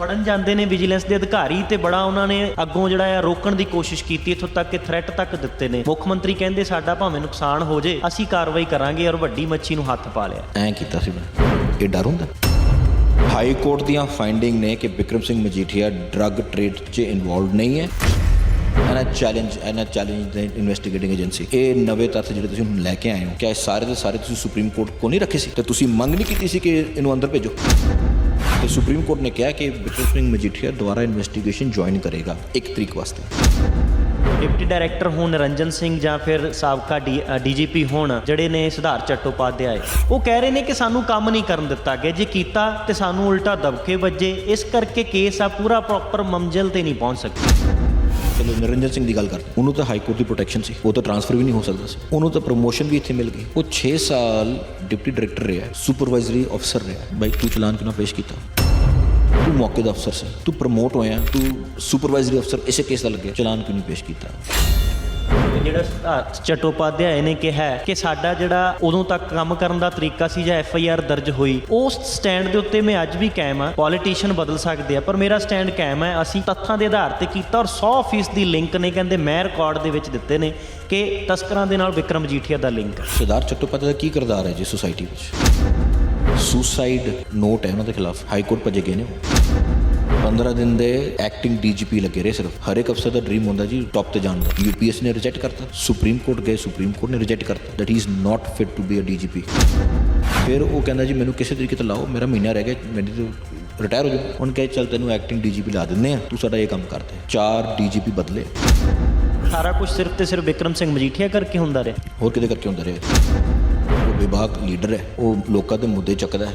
ਫੜਨ ਜਾਂਦੇ ਨੇ ਵਿਜੀਲੈਂਸ ਦੇ ਅਧਿਕਾਰੀ ਤੇ ਬੜਾ ਉਹਨਾਂ ਨੇ ਅੱਗੋਂ ਜਿਹੜਾ ਆ ਰੋਕਣ ਦੀ ਕੋਸ਼ਿਸ਼ ਕੀਤੀ, ਇੱਥੋਂ ਤੱਕ ਕਿ ਥ੍ਰੈਟ ਤੱਕ ਦਿੱਤੇ ਨੇ। ਮੁੱਖ ਮੰਤਰੀ ਕਹਿੰਦੇ ਸਾਡਾ ਭਾਵੇਂ ਨੁਕਸਾਨ ਹੋ ਜੇ, ਅਸੀਂ ਕਾਰਵਾਈ ਕਰਾਂਗੇ ਔਰ ਵੱਡੀ ਮੱਛੀ ਨੂੰ ਹੱਥ ਪਾ ਲਿਆ। ਐਂ ਕੀਤਾ ਸੀ ਮੈਂ। ਇਹ ਡਰ ਹੁੰਦਾ? ਹਾਈ ਕੋਰਟ ਦੀਆਂ ਫਾਈਂਡਿੰਗ ਨੇ ਕਿ ਵਿਕਰਮ ਸਿੰਘ ਮਜੀਠੀਆ ਡਰੱਗ ਟ੍ਰੇਡ 'ਚ ਇਨਵੋਲਵਡ ਨਹੀਂ ਹੈ ਐਨਾ ਚੈਲੰਜ ਐਨਾ ਚੈਲੰਜ ਦੇ ਇਨਵੈਸਟੀਗੇਟਿੰਗ ਏਜੰਸੀ ਇਹ ਨਵੇਂ ਤੱਥ ਜਿਹੜੇ ਤੁਸੀਂ ਹੁਣ ਲੈ ਕੇ ਆਏ ਹੋ ਕਿ ਇਹ ਸਾਰੇ ਦੇ ਸਾਰੇ ਤੁਸੀਂ ਸੁਪਰੀਮ ਕੋਰਟ ਕੋ ਨਹੀਂ ਰੱਖੇ ਸੀ? ਤੇ ਤੁਸੀਂ ਮੰਗ ਨਹੀਂ ਕੀਤੀ ਸੀ ਕਿ ਇਹਨੂੰ ਅੰਦਰ ਭੇਜੋ? ਤੇ ਸੁਪਰੀਮ ਕੋਰਟ ਨੇ ਕਿਹਾ ਕਿ ਵਿਕਰਮ ਸਿੰਘ ਮਜੀਠੀਆ ਦੁਆਰਾ ਇਨਵੈਸਟੀਗੇਸ਼ਨ ਜੁਆਇਨ ਕਰੇਗਾ ਇੱਕ ਤਰੀਕ ਵਾਸਤੇ। ਡਿਪਟੀ ਡਾਇਰੈਕਟਰ ਹੋਣ ਨਿਰੰਜਨ ਸਿੰਘ ਜਾਂ ਫਿਰ ਸਾਬਕਾ ਡੀਜੀਪੀ ਹੋਣ ਜਿਹੜੇ ਨੇ ਸਿਧਾਰਥ ਚੱਟੋਪਾਧਿਆਏ, ਉਹ ਕਹਿ ਰਹੇ ਨੇ ਕਿ ਸਾਨੂੰ ਕੰਮ ਨਹੀਂ ਕਰਨ ਦਿੱਤਾ ਗਿਆ। ਜੇ ਕੀਤਾ ਤੇ ਸਾਨੂੰ ਉਲਟਾ ਦਬਕੇ ਵੱਜੇ। ਇਸ ਕਰਕੇ ਕੇਸ ਆ ਪੂਰਾ ਪ੍ਰੋਪਰ ਮੰਜ਼ਿਲ ਤੇ ਨਹੀਂ ਪਹੁੰਚ ਸਕਿਆ। ਚਲੋ ਨਿਰੰਜਨ ਸਿੰਘ ਦੀ ਗੱਲ ਕਰਦੇ। ਉਹਨੂੰ ਤਾਂ ਹਾਈ ਕੋਰਟ ਦੀ ਪ੍ਰੋਟੈਕਸ਼ਨ ਸੀ। ਉਹ ਤਾਂ ਟ੍ਰਾਂਸਫਰ ਵੀ ਨਹੀਂ ਹੋ ਸਕਦਾ ਸੀ। ਉਹਨੂੰ ਤਾਂ ਪ੍ਰੋਮੋਸ਼ਨ ਵੀ ਇੱਥੇ ਮਿਲ ਗਈ। ਉਹ 6 ਸਾਲ ਡਿਪਟੀ ਡਾਇਰੈਕਟਰ ਰਿਹਾ ਸੁਪਰਵਾਈਜ਼ਰੀ ਅਫਸਰ ਰਿਹਾ ਬਾਈ, ਤੂੰ ਚਲਾਨ ਕਿਉਂ ਨਾ ਪੇਸ਼ ਕੀਤਾ? ਤੂੰ ਮੌਕੇ ਦਾ ਅਫਸਰ ਸੀ। ਤੂੰ ਪ੍ਰਮੋਟ ਹੋਇਆ ਤੂੰ ਸੁਪਰਵਾਈਜ਼ਰੀ ਅਫਸਰ ਇਸੇ ਕੇਸ ਦਾ ਲੱਗਿਆ। ਚਲਾਨ ਕਿਉਂ ਨਹੀਂ ਪੇਸ਼ ਕੀਤਾ? ਜਿਹੜਾ ਸਿਧਾਰਥ ਚਟੋਪਾਧਿਆਏ ਨੇ ਕਿਹਾ ਕਿ ਸਾਡਾ ਜਿਹੜਾ ਉਦੋਂ ਤੱਕ ਕੰਮ ਕਰਨ ਦਾ ਤਰੀਕਾ ਸੀ ਜਾਂ ਐਫ ਆਈ ਆਰ ਦਰਜ ਹੋਈ, ਉਸ ਸਟੈਂਡ ਦੇ ਉੱਤੇ ਮੈਂ ਅੱਜ ਵੀ ਕਾਇਮ ਆ ਪੋਲੀਟੀਸ਼ੀਅਨ ਬਦਲ ਸਕਦੇ ਆ, ਪਰ ਮੇਰਾ ਸਟੈਂਡ ਕਾਇਮ ਹੈ, ਅਸੀਂ ਤੱਥਾਂ ਦੇ ਆਧਾਰ ਤੇ ਕੀਤਾ ਔਰ 100% ਦੀ ਲਿੰਕ ਨੇ ਕਹਿੰਦੇ ਮੈਂ ਰਿਕਾਰਡ ਦੇ ਵਿੱਚ ਦਿੱਤੇ ਨੇ ਕਿ ਤਸਕਰਾਂ ਦੇ ਨਾਲ ਵਿਕਰਮ ਜੀਠੀਆ ਦਾ ਲਿੰਕ ਹੈ। ਸਿਧਾਰਥ ਚਟੋਪਾਧਿਆਏ ਦਾ ਕੀ ਕਿਰਦਾਰ ਹੈ ਜੀ ਸੁਸਾਇਟੀ ਵਿੱਚ? ਸੁਸਾਈਡ ਨੋਟ ਹੈ ਉਹਨਾਂ ਦੇ ਖਿਲਾਫ, ਹਾਈ ਕੋਰਟ ਭੱਜੇ ਗਏ ਨੇ ਉਹ। 15 ਦਿਨ ਦੇ ਐਕਟਿੰਗ ਡੀਜੀਪੀ ਲੱਗੇ ਰਹੇ ਸਿਰਫ। ਹਰ ਇੱਕ ਅਫਸਰ ਦਾ ਡ੍ਰੀਮ ਹੁੰਦਾ ਜੀ ਟੌਪ ਤੇ ਜਾਣ ਦਾ। ਯੂਪੀਐਸ ਨੇ ਰਿਜੈਕਟ ਕਰਤਾ। ਸੁਪਰੀਮ ਕੋਰਟ ਗਏ ਸੁਪਰੀਮ ਕੋਰਟ ਨੇ ਰਿਜੈਕਟ ਕਰਤਾ। That he is not fit to be a DGP ਫਿਰ ਉਹ ਕਹਿੰਦਾ ਜੀ ਮੈਨੂੰ ਕਿਸੇ ਤਰੀਕੇ ਤੇ ਲਾਓ। ਮੇਰਾ ਮਹੀਨਾ ਰਹਿ ਗਿਆ। ਮੇਰੀ ਤੇ ਰਿਟਾਇਰ ਹੋ ਜਾਊ ਉਹਨ ਕਹੇ ਚੱਲ ਤੈਨੂੰ ਐਕਟਿੰਗ ਡੀਜੀਪੀ ਲਾ ਦਿੰਦੇ ਆ ਤੂੰ ਸਾਡਾ ਇਹ ਕੰਮ ਕਰ ਦੇ। ਚਾਰ ਡੀਜੀਪੀ ਬਦਲੇ। ਸਾਰਾ ਕੁਝ ਸਿਰਫ ਤੇ ਸਿਰਫ ਵਿਕਰਮ ਸਿੰਘ ਮਜੀਠੀਆ ਕਰਕੇ ਹੁੰਦਾ ਰਿਹਾ। ਹੋਰ ਕਿਤੇ ਕਰਕੇ ਹੁੰਦਾ ਰਿਹਾ? ਉਹ ਵਿਭਾਗ ਲੀਡਰ ਹੈ। ਉਹ ਲੋਕਾਂ ਦੇ ਮੁੱਦੇ ਚੱਕਦਾ ਹੈ।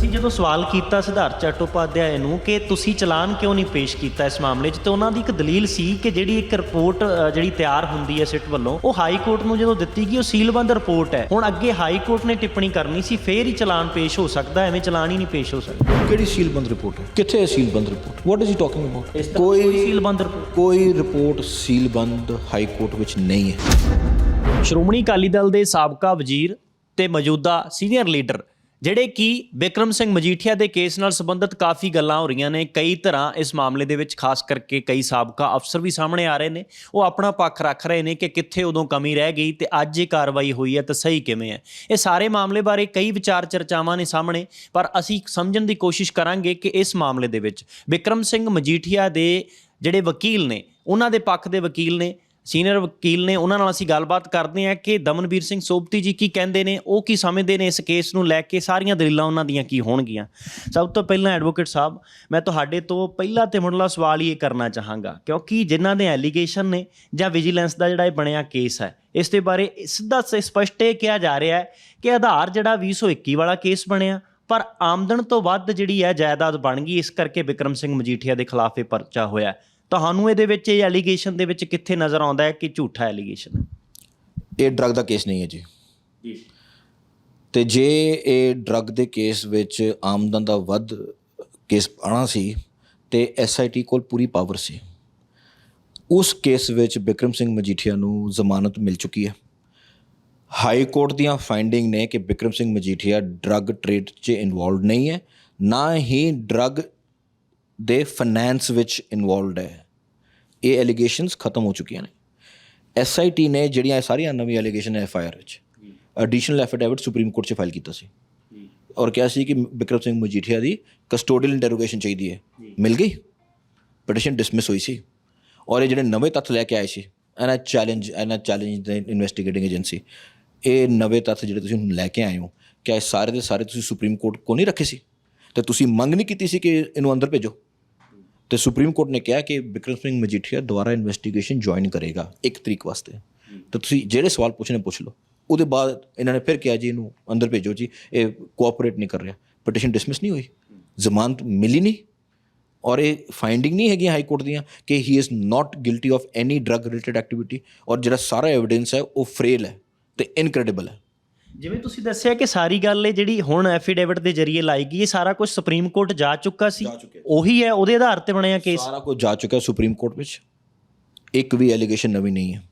ਅਸੀਂ ਜਦੋਂ ਸਵਾਲ ਕੀਤਾ ਸਿਧਾਰਥ ਚਟੋਪਾਧਿਆਏ ਨੂੰ ਕਿ ਤੁਸੀਂ ਚਲਾਨ ਕਿਉਂ ਨਹੀਂ ਪੇਸ਼ ਕੀਤਾ ਇਸ ਮਾਮਲੇ 'ਚ ਤੇ ਉਹਨਾਂ ਦੀ ਇੱਕ ਦਲੀਲ ਸੀ ਕਿ ਜਿਹੜੀ ਇੱਕ ਰਿਪੋਰਟ ਜਿਹੜੀ ਤਿਆਰ ਹੁੰਦੀ ਹੈ ਸਿੱਟ ਵੱਲੋਂ ਉਹ ਹਾਈ ਕੋਰਟ ਨੂੰ ਜਦੋਂ ਦਿੱਤੀ ਗਈ ਉਹ ਸੀਲਬੰਦ ਰਿਪੋਰਟ ਹੈ। ਹੁਣ ਅੱਗੇ ਹਾਈ ਕੋਰਟ ਨੇ ਟਿੱਪਣੀ ਕਰਨੀ ਸੀ ਫੇਰ ਹੀ ਚਲਾਨ ਪੇਸ਼ ਹੋ ਸਕਦਾ ਐਵੇਂ ਚਲਾਨ ਹੀ ਨਹੀਂ ਪੇਸ਼ ਹੋ ਸਕਦਾ। ਕਿਹੜੀ ਸੀਲਬੰਦ ਰਿਪੋਰਟ ਹੈ? ਕਿੱਥੇ ਹੈ ਸੀਲਬੰਦ report? What is he talking about ਕੋਈ ਸੀਲਬੰਦ ਰਿਪੋਰਟ। ਕੋਈ ਰਿਪੋਰਟ ਸੀਲਬੰਦ ਹਾਈ ਕੋਰਟ ਵਿੱਚ ਨਹੀਂ ਹੈ। ਸ਼੍ਰੋਮਣੀ ਅਕਾਲੀ ਦਲ ਦੇ ਸਾਬਕਾ ਵਜ਼ੀਰ ਤੇ ਮੌਜੂਦਾ ਸੀਨੀਅਰ ਲੀਡਰ ਜਿਹੜੇ ਕਿ ਵਿਕਰਮ ਸਿੰਘ ਮਜੀਠੀਆ ਦੇ ਕੇਸ ਨਾਲ ਸੰਬੰਧਿਤ ਕਾਫੀ ਗੱਲਾਂ ਹੋ ਰਹੀਆਂ ਨੇ, ਕਈ ਤਰ੍ਹਾਂ ਇਸ ਮਾਮਲੇ ਦੇ ਵਿੱਚ ਖਾਸ ਕਰਕੇ ਕਈ ਸਾਬਕਾ ਅਫਸਰ ਵੀ ਸਾਹਮਣੇ ਆ ਰਹੇ ਨੇ। ਉਹ ਆਪਣਾ ਪੱਖ ਰੱਖ ਰਹੇ ਨੇ ਕਿ ਕਿੱਥੇ ਉਦੋਂ ਕਮੀ ਰਹਿ ਗਈ ਤੇ ਅੱਜ ਇਹ ਕਾਰਵਾਈ ਹੋਈ ਹੈ ਤਾਂ ਸਹੀ ਕਿਵੇਂ ਹੈ। ਇਹ ਸਾਰੇ ਮਾਮਲੇ ਬਾਰੇ ਕਈ ਵਿਚਾਰ ਚਰਚਾਵਾਂ ਨੇ ਸਾਹਮਣੇ, ਪਰ ਅਸੀਂ ਸਮਝਣ ਦੀ ਕੋਸ਼ਿਸ਼ ਕਰਾਂਗੇ ਕਿ ਇਸ ਮਾਮਲੇ ਦੇ ਵਿੱਚ ਵਿਕਰਮ ਸਿੰਘ ਮਜੀਠੀਆ ਦੇ ਜਿਹੜੇ ਵਕੀਲ ਨੇ, ਉਹਨਾਂ ਦੇ ਪੱਖ ਦੇ ਵਕੀਲ ਨੇ ਸੀਨੀਅਰ ਵਕੀਲ ਨੇ ਉਹਨਾਂ ਨਾਲ ਅਸੀਂ ਗੱਲਬਾਤ ਕਰਦੇ ਹਾਂ ਕਿ ਦਮਨਵੀਰ ਸਿੰਘ ਸੋਪਤੀ ਜੀ ਕੀ ਕਹਿੰਦੇ ਨੇ, ਉਹ ਕੀ ਸਮਝਦੇ ਨੇ ਇਸ ਕੇਸ ਨੂੰ ਲੈ ਕੇ, ਸਾਰੀਆਂ ਦਲੀਲਾਂ ਉਹਨਾਂ ਦੀਆਂ ਕੀ ਹੋਣਗੀਆਂ। ਸਭ ਤੋਂ ਪਹਿਲਾਂ ਐਡਵੋਕੇਟ ਸਾਹਿਬ, ਮੈਂ ਤੁਹਾਡੇ ਤੋਂ ਪਹਿਲਾ ਤੇ ਮੁੱਢਲਾ ਸਵਾਲ ਹੀ ਇਹ ਕਰਨਾ ਚਾਹਾਂਗਾ, ਕਿਉਂਕਿ ਜਿਨ੍ਹਾਂ ਦੇ ਐਲੀਗੇਸ਼ਨ ਨੇ ਜਾਂ ਵਿਜੀਲੈਂਸ ਦਾ ਜਿਹੜਾ ਇਹ ਬਣਿਆ ਕੇਸ ਹੈ, ਇਸ ਦੇ ਬਾਰੇ ਸਿੱਧਾ ਸ- ਸਪਸ਼ਟ ਇਹ ਕਿਹਾ ਜਾ ਰਿਹਾ ਹੈ ਕਿ ਆਧਾਰ ਜਿਹੜਾ 2021 ਵਾਲਾ ਕੇਸ ਬਣਿਆ, ਪਰ ਆਮਦਨ ਤੋਂ ਵੱਧ ਜਿਹੜੀ ਹੈ ਜਾਇਦਾਦ ਬਣ ਗਈ, ਇਸ ਕਰਕੇ ਵਿਕਰਮ ਸਿੰਘ ਮਜੀਠੀਆ ਦੇ ਖਿਲਾਫ ਇਹ ਪਰਚਾ ਹੋਇਆ। ਤੁਹਾਨੂੰ ਇਹਦੇ ਵਿੱਚ ਇਹ ਐਲੀਗੇਸ਼ਨ ਦੇ ਵਿੱਚ ਕਿੱਥੇ ਨਜ਼ਰ ਆਉਂਦਾ ਹੈ ਕਿ ਝੂਠਾ ਐਲੀਗੇਸ਼ਨ ਹੈ? ਇਹ ਡਰੱਗ ਦਾ ਕੇਸ ਨਹੀਂ ਹੈ ਜੀ। ਜੀ। ਤੇ ਜੇ ਇਹ ਡਰੱਗ ਦੇ ਕੇਸ ਵਿੱਚ ਆਮਦਨ ਦਾ ਵੱਧ ਕੇਸ ਆਣਾ ਸੀ ਤੇ ਐਸਆਈਟੀ ਕੋਲ ਪੂਰੀ ਪਾਵਰ ਸੀ। ਉਸ ਕੇਸ ਵਿੱਚ ਵਿਕਰਮ ਸਿੰਘ ਮਜੀਠੀਆ ਨੂੰ ਜ਼ਮਾਨਤ ਮਿਲ ਚੁੱਕੀ ਹੈ। ਹਾਈ ਕੋਰਟ ਦੀਆਂ ਫਾਈਂਡਿੰਗ ਨੇ ਕਿ ਵਿਕਰਮ ਸਿੰਘ ਮਜੀਠੀਆ ਡਰੱਗ ਟ੍ਰੇਡ 'ਚ ਇਨਵੋਲਵਡ ਨਹੀਂ ਹੈ। ਨਾ ਹੀ ਡਰੱਗ ਦੇ ਫਾਈਨੈਂਸ ਵਿੱਚ ਇਨਵੋਲਵਡ ਹੈ। ਇਹ ਐਲੀਗੇਸ਼ਨਸ ਖਤਮ ਹੋ ਚੁੱਕੀਆਂ ਨੇ। ਐਸਆਈਟੀ ਨੇ ਜਿਹੜੀਆਂ ਇਹ ਸਾਰੀਆਂ ਨਵੀਂ ਐਲੀਗੇਸ਼ਨ ਹੈ ਐਫਆਈਆਰ ਵਿੱਚ ਐਡੀਸ਼ਨਲ ਐਫੀਡੇਵਿਟ ਸੁਪਰੀਮ ਕੋਰਟ 'ਚ ਫਾਈਲ ਕੀਤਾ ਸੀ। ਔਰ ਕਿਹਾ ਸੀ ਕਿ ਬਿਕਰਮ ਸਿੰਘ ਮਜੀਠੀਆ ਦੀ ਕਸਟੋਡੀਅਲ ਇੰਟਰੋਗੇਸ਼ਨ ਚਾਹੀਦੀ ਹੈ। ਮਿਲ ਗਈ? ਪਟੀਸ਼ਨ ਡਿਸਮਿਸ ਹੋਈ ਸੀ। ਔਰ ਇਹ ਜਿਹੜੇ ਨਵੇਂ ਤੱਥ ਲੈ ਕੇ ਆਏ ਸੀ ਐਨਾ ਚੈਲੰਜ ਐਨਾ ਚੈਲੰਜ ਦੇ ਇਨਵੈਸਟੀਗੇਟਿੰਗ ਏਜੰਸੀ ਇਹ ਨਵੇਂ ਤੱਥ ਜਿਹੜੇ ਤੁਸੀਂ ਹੁਣ ਲੈ ਕੇ ਆਏ ਹੋ, ਕਿਆ ਇਹ ਸਾਰੇ ਦੇ ਸਾਰੇ ਤੁਸੀਂ ਸੁਪਰੀਮ ਕੋਰਟ ਕੋ ਨਹੀਂ ਰੱਖੇ ਸੀ? ਤੇ ਤੁਸੀਂ ਮੰਗ ਨਹੀਂ ਕੀਤੀ ਸੀ ਕਿ ਇਹਨੂੰ ਅੰਦਰ ਭੇਜੋ? ਤੇ ਸੁਪਰੀਮ ਕੋਰਟ ਨੇ ਕਿਹਾ ਕਿ ਬਿਕਰਮ ਸਿੰਘ ਮਜੀਠੀਆ ਦੁਬਾਰਾ ਇਨਵੈਸਟੀਗੇਸ਼ਨ ਜੁਆਇਨ ਕਰੇਗਾ ਇੱਕ ਤਰੀਕ ਵਾਸਤੇ। ਤਾਂ ਤੁਸੀਂ ਜਿਹੜੇ ਸਵਾਲ ਪੁੱਛਣੇ, ਪੁੱਛ ਲਓ। ਉਹਦੇ ਬਾਅਦ ਇਹਨਾਂ ਨੇ ਫਿਰ ਕਿਹਾ ਜੀ, ਇਹਨੂੰ ਅੰਦਰ ਭੇਜੋ ਜੀ, ਇਹ ਕੋਆਪਰੇਟ ਨਹੀਂ ਕਰ ਰਿਹਾ। ਪਟੀਸ਼ਨ ਡਿਸਮਿਸ ਨਹੀਂ ਹੋਈ। ਜ਼ਮਾਨਤ ਮਿਲੀ ਨਹੀਂ। ਔਰ ਇਹ ਫਾਈਂਡਿੰਗ ਨਹੀਂ ਹੈਗੀ ਹਾਈ ਕੋਰਟ ਦੀਆਂ ਕਿ he is not guilty of any drug related activity ਔਰ ਜਿਹੜਾ ਸਾਰਾ ਐਵੀਡੈਂਸ ਹੈ, ਉਹ ਫਰੇਲ ਹੈ ਤੇ ਇਨਕ੍ਰੈਡੀਬਲ ਹੈ। ਜਿਵੇਂ ਤੁਸੀਂ ਦੱਸਿਆ ਕਿ ਸਾਰੀ ਗੱਲ ਇਹ ਜਿਹੜੀ ਹੁਣ ਐਫੀਡੇਵਿਟ ਦੇ ਜ਼ਰੀਏ ਲਾਈ ਗਈ ਇਹ ਸਾਰਾ ਕੁਝ ਸੁਪਰੀਮ ਕੋਰਟ ਜਾ ਚੁੱਕਾ ਸੀ? ਉਹੀ ਹੈ ਉਹਦੇ ਆਧਾਰ ਤੇ ਬਣਿਆ ਕੇਸ ਸਾਰਾ ਕੁਝ ਜਾ ਚੁੱਕਾ ਸੁਪਰੀਮ ਕੋਰਟ ਵਿੱਚ। ਇੱਕ ਵੀ ਐਲੀਗੇਸ਼ਨ ਨਵੀਂ ਨਹੀਂ ਹੈ।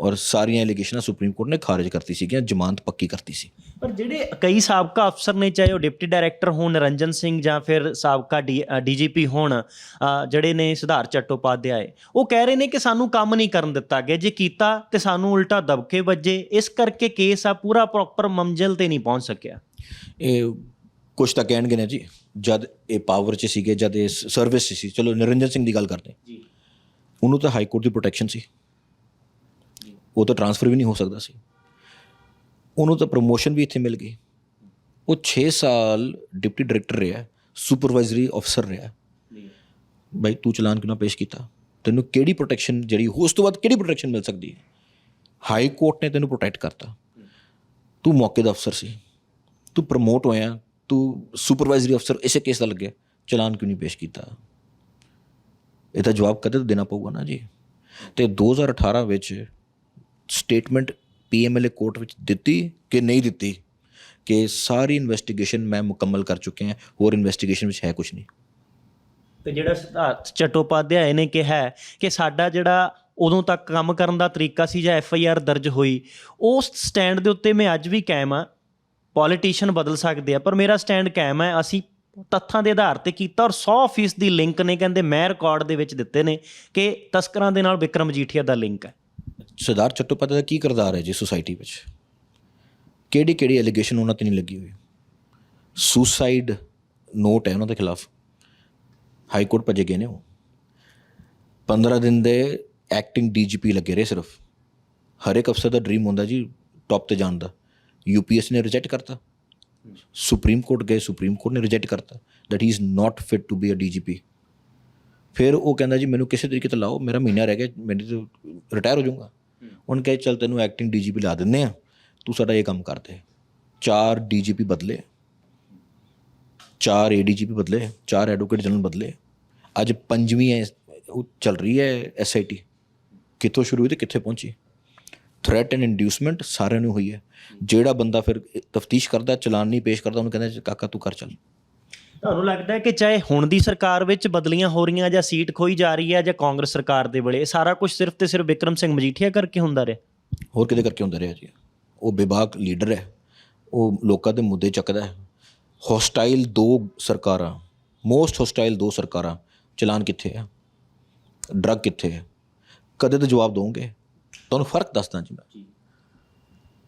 ਔਰ ਸਾਰੀਆਂ ਐਲੀਗੇਸ਼ਨਾਂ ਸੁਪਰੀਮ ਕੋਰਟ ਨੇ ਖਾਰਜ ਕਰਤੀ ਸੀਗੀਆਂ ਜ਼ਮਾਨਤ ਪੱਕੀ ਕਰਤੀ ਸੀ। ਪਰ ਜਿਹੜੇ ਕਈ ਸਾਬਕਾ ਅਫਸਰ ਨੇ ਚਾਹੇ ਉਹ ਡਿਪਟੀ ਡਾਇਰੈਕਟਰ ਹੋਣ ਨਿਰੰਜਨ ਸਿੰਘ ਜਾਂ ਫਿਰ ਸਾਬਕਾ ਡੀਜੀਪੀ ਹੋਣ ਜਿਹੜੇ ਨੇ ਸਿਧਾਰਥ ਚਟੋਪਾਧਿਆਏ ਉਹ ਕਹਿ ਰਹੇ ਨੇ ਕਿ ਸਾਨੂੰ ਕੰਮ ਨਹੀਂ ਕਰਨ ਦਿੱਤਾ ਗਿਆ। ਜੇ ਕੀਤਾ ਤੇ ਸਾਨੂੰ ਉਲਟਾ ਦਬਕੇ ਵੱਜੇ। ਇਸ ਕਰਕੇ ਕੇਸ ਆ ਪੂਰਾ ਪ੍ਰੋਪਰ ਮੰਜ਼ਿਲ ਤੇ ਨਹੀਂ ਪਹੁੰਚ ਸਕਿਆ। ਇਹ ਕੁਝ ਤਾਂ ਕਹਿਣਗੇ ਨਾ ਜੀ। ਜਦ ਇਹ ਪਾਵਰ 'ਚ ਸੀਗੇ ਜਦ ਇਹ ਸਰਵਿਸ 'ਚ ਸੀ। ਚਲੋ ਨਿਰੰਜਨ ਸਿੰਘ ਦੀ ਗੱਲ ਕਰਦੇ ਜੀ। ਉਹਨੂੰ ਤਾਂ ਹਾਈ ਕੋਰਟ ਦੀ ਪ੍ਰੋਟੈਕਸ਼ਨ ਸੀ। ਉਹ ਤਾਂ ਟਰਾਂਸਫਰ ਵੀ ਨਹੀਂ ਹੋ ਸਕਦਾ ਸੀ। ਉਹਨੂੰ ਤਾਂ ਪ੍ਰੋਮੋਸ਼ਨ ਵੀ ਇੱਥੇ ਮਿਲ ਗਈ। ਉਹ 6 ਸਾਲ ਡਿਪਟੀ ਡਾਇਰੈਕਟਰ ਰਿਹਾ ਸੁਪਰਵਾਈਜ਼ਰੀ ਅਫਸਰ ਰਿਹਾ। ਬਾਈ, ਤੂੰ ਚਲਾਨ ਕਿਉਂ ਨਾ ਪੇਸ਼ ਕੀਤਾ? ਤੈਨੂੰ ਕਿਹੜੀ ਪ੍ਰੋਟੈਕਸ਼ਨ ਜਿਹੜੀ, ਉਸ ਤੋਂ ਬਾਅਦ ਕਿਹੜੀ ਪ੍ਰੋਟੈਕਸ਼ਨ ਮਿਲ ਸਕਦੀ ਹੈ? ਹਾਈ ਕੋਰਟ ਨੇ ਤੈਨੂੰ ਪ੍ਰੋਟੈਕਟ ਕਰਤਾ। ਤੂੰ ਮੌਕੇ ਦਾ ਅਫਸਰ ਸੀ। ਤੂੰ ਪ੍ਰਮੋਟ ਹੋਇਆ, ਤੂੰ ਸੁਪਰਵਾਈਜ਼ਰੀ ਅਫਸਰ ਇਸੇ ਕੇਸ ਦਾ ਲੱਗਿਆ। ਚਲਾਨ ਕਿਉਂ ਨਹੀਂ ਪੇਸ਼ ਕੀਤਾ? ਇਹਦਾ ਜਵਾਬ ਕਦੇ ਤਾਂ ਦੇਣਾ ਪਊਗਾ ਨਾ ਜੀ। ਤੇ 2018 ਵਿੱਚ ਸਟੇਟਮੈਂਟ ਪੀਐਮਐਲਏ ਕੋਰਟ ਵਿੱਚ ਦਿੱਤੀ ਕਿ ਨਹੀਂ ਦਿੱਤੀ, ਕਿ ਸਾਰੀ ਇਨਵੈਸਟੀਗੇਸ਼ਨ ਮੈਂ ਮੁਕੰਮਲ ਕਰ ਚੁੱਕਿਆ ਹਾਂ, ਹੋਰ ਇਨਵੈਸਟੀਗੇਸ਼ਨ ਵਿੱਚ ਹੈ ਕੁਝ ਨਹੀਂ। ਤੇ ਜਿਹੜਾ ਸਿਧਾਰਥ ਚਟੋਪਾਧਿਆਏ ਨੇ ਕਿਹਾ ਕਿ ਸਾਡਾ ਜਿਹੜਾ ਉਦੋਂ ਤੱਕ ਕੰਮ ਕਰਨ ਦਾ ਤਰੀਕਾ ਸੀ ਜਾਂ ਐਫ ਆਈ ਆਰ ਦਰਜ ਹੋਈ, ਉਸ ਸਟੈਂਡ ਦੇ ਉੱਤੇ ਮੈਂ ਅੱਜ ਵੀ ਕਾਇਮ ਆ ਪੋਲੀਟੀਸ਼ੀਅਨ ਬਦਲ ਸਕਦੇ ਆ, ਪਰ ਮੇਰਾ ਸਟੈਂਡ ਕਾਇਮ ਹੈ। ਅਸੀਂ ਤੱਥਾਂ ਦੇ ਆਧਾਰ ਤੇ ਕੀਤਾ ਔਰ 100% ਦੀ ਲਿੰਕ ਨੇ, ਕਹਿੰਦੇ ਮੈਂ ਰਿਕਾਰਡ ਦੇ ਵਿੱਚ ਦਿੱਤੇ ਨੇ ਕਿ ਤਸਕਰਾਂ ਦੇ ਨਾਲ ਵਿਕਰਮ ਮਜੀਠੀਆ ਦਾ ਲਿੰਕ ਹੈ। ਸਰਦਾਰ ਚਟੋਪਾਧਿਆਏ ਦਾ ਕੀ ਕਿਰਦਾਰ ਹੈ ਜੀ ਸੁਸਾਇਟੀ ਵਿੱਚ? ਕਿਹੜੀ ਕਿਹੜੀ ਐਲੀਗੇਸ਼ਨ ਉਹਨਾਂ ਤੇ ਨਹੀਂ ਲੱਗੀ ਹੋਈ? ਸੁਸਾਈਡ ਨੋਟ ਹੈ ਉਹਨਾਂ ਦੇ ਖਿਲਾਫ। ਹਾਈ ਕੋਰਟ ਭੱਜੇ ਗਏ ਨੇ ਉਹ। 15 ਦਿਨ ਦੇ ਐਕਟਿੰਗ ਡੀਜੀਪੀ ਲੱਗੇ ਰਹੇ ਸਿਰਫ। ਹਰ ਇੱਕ ਅਫਸਰ ਦਾ ਡ੍ਰੀਮ ਹੁੰਦਾ ਜੀ ਟੌਪ ਤੇ ਜਾਣ ਦਾ। ਯੂਪੀਐਸ ਨੇ ਰਿਜੈਕਟ ਕਰਤਾ। ਸੁਪਰੀਮ ਕੋਰਟ ਗਏ ਸੁਪਰੀਮ ਕੋਰਟ ਨੇ ਰਿਜੈਕਟ ਕਰਤਾ। That he is not fit to be a DGP ਫਿਰ ਉਹ ਕਹਿੰਦਾ ਜੀ, ਮੈਨੂੰ ਕਿਸੇ ਤਰੀਕੇ ਤੇ ਲਾਓ, ਮੇਰਾ ਮਹੀਨਾ ਰਹਿ ਗਿਆ ਮੈਨੂੰ ਤਾਂ ਰਿਟਾਇਰ ਹੋ ਜਾਊਂਗਾ। ਉਹਨੇ ਕਹੇ, ਚੱਲ ਤੈਨੂੰ ਐਕਟਿੰਗ ਡੀਜੀਪੀ ਲਾ ਦਿੰਦੇ ਆ ਤੂੰ ਸਾਡਾ ਇਹ ਕੰਮ ਕਰ ਦੇ। ਚਾਰ ਡੀਜੀਪੀ ਬਦਲੇ। ਚਾਰ ਏਡੀਜੀਪੀ ਬਦਲੇ। ਚਾਰ ਐਡਵੋਕੇਟ ਜਨਰਲ ਬਦਲੇ। ਅੱਜ ਪੰਜਵੀਂ ਹੈ ਉਹ ਚੱਲ ਰਹੀ ਹੈ ਐਸਆਈਟੀ ਕਿੱਥੋਂ ਸ਼ੁਰੂ ਹੋਈ ਤੇ ਕਿੱਥੇ ਪਹੁੰਚੀ? ਥ੍ਰੈਟ ਐਂਡ ਇੰਡਿਊਸਮੈਂਟ ਸਾਰਿਆਂ ਨੂੰ ਹੋਈ ਹੈ ਜਿਹੜਾ ਬੰਦਾ ਫਿਰ ਤਫਤੀਸ਼ ਕਰਦਾ, ਚਲਾਨ ਨਹੀਂ ਪੇਸ਼ ਕਰਦਾ, ਉਹਨੂੰ ਕਹਿੰਦਾ, ਕਾਕਾ, ਤੂੰ ਕਰ ਚੱਲ। ਤੁਹਾਨੂੰ ਲੱਗਦਾ ਹੈ ਕਿ ਚਾਹੇ ਹੁਣ ਦੀ ਸਰਕਾਰ ਵਿੱਚ ਬਦਲੀਆਂ ਹੋ ਰਹੀਆਂ ਜਾਂ ਸੀਟ ਖੋਈ ਜਾ ਰਹੀ ਹੈ ਜਾਂ ਕਾਂਗਰਸ ਸਰਕਾਰ ਦੇ ਵੇਲੇ ਇਹ ਸਾਰਾ ਕੁਝ ਸਿਰਫ ਤੇ ਸਿਰਫ ਵਿਕਰਮ ਸਿੰਘ ਮਜੀਠੀਆ ਕਰਕੇ ਹੁੰਦਾ ਰਿਹਾ? ਹੋਰ ਕਿਤੇ ਕਰਕੇ ਹੁੰਦਾ ਰਿਹਾ ਜੀ? ਉਹ ਬੇਬਾਕ ਲੀਡਰ ਹੈ। ਉਹ ਲੋਕਾਂ ਦੇ ਮੁੱਦੇ ਚੱਕਦਾ ਹੈ। ਹੌਸਟਾਈਲ ਦੋ ਸਰਕਾਰਾਂ ਮੋਸਟ ਹੌਸਟਾਈਲ ਦੋ ਸਰਕਾਰਾਂ ਚਲਾਨ ਕਿੱਥੇ ਹੈ ਡਰੱਗ ਕਿੱਥੇ ਹੈ ਕਦੇ ਤਾਂ ਜਵਾਬ ਦੋਗੇ ਤੁਹਾਨੂੰ ਫ਼ਰਕ ਦੱਸਦਾ ਜੀ ਮੈਂ।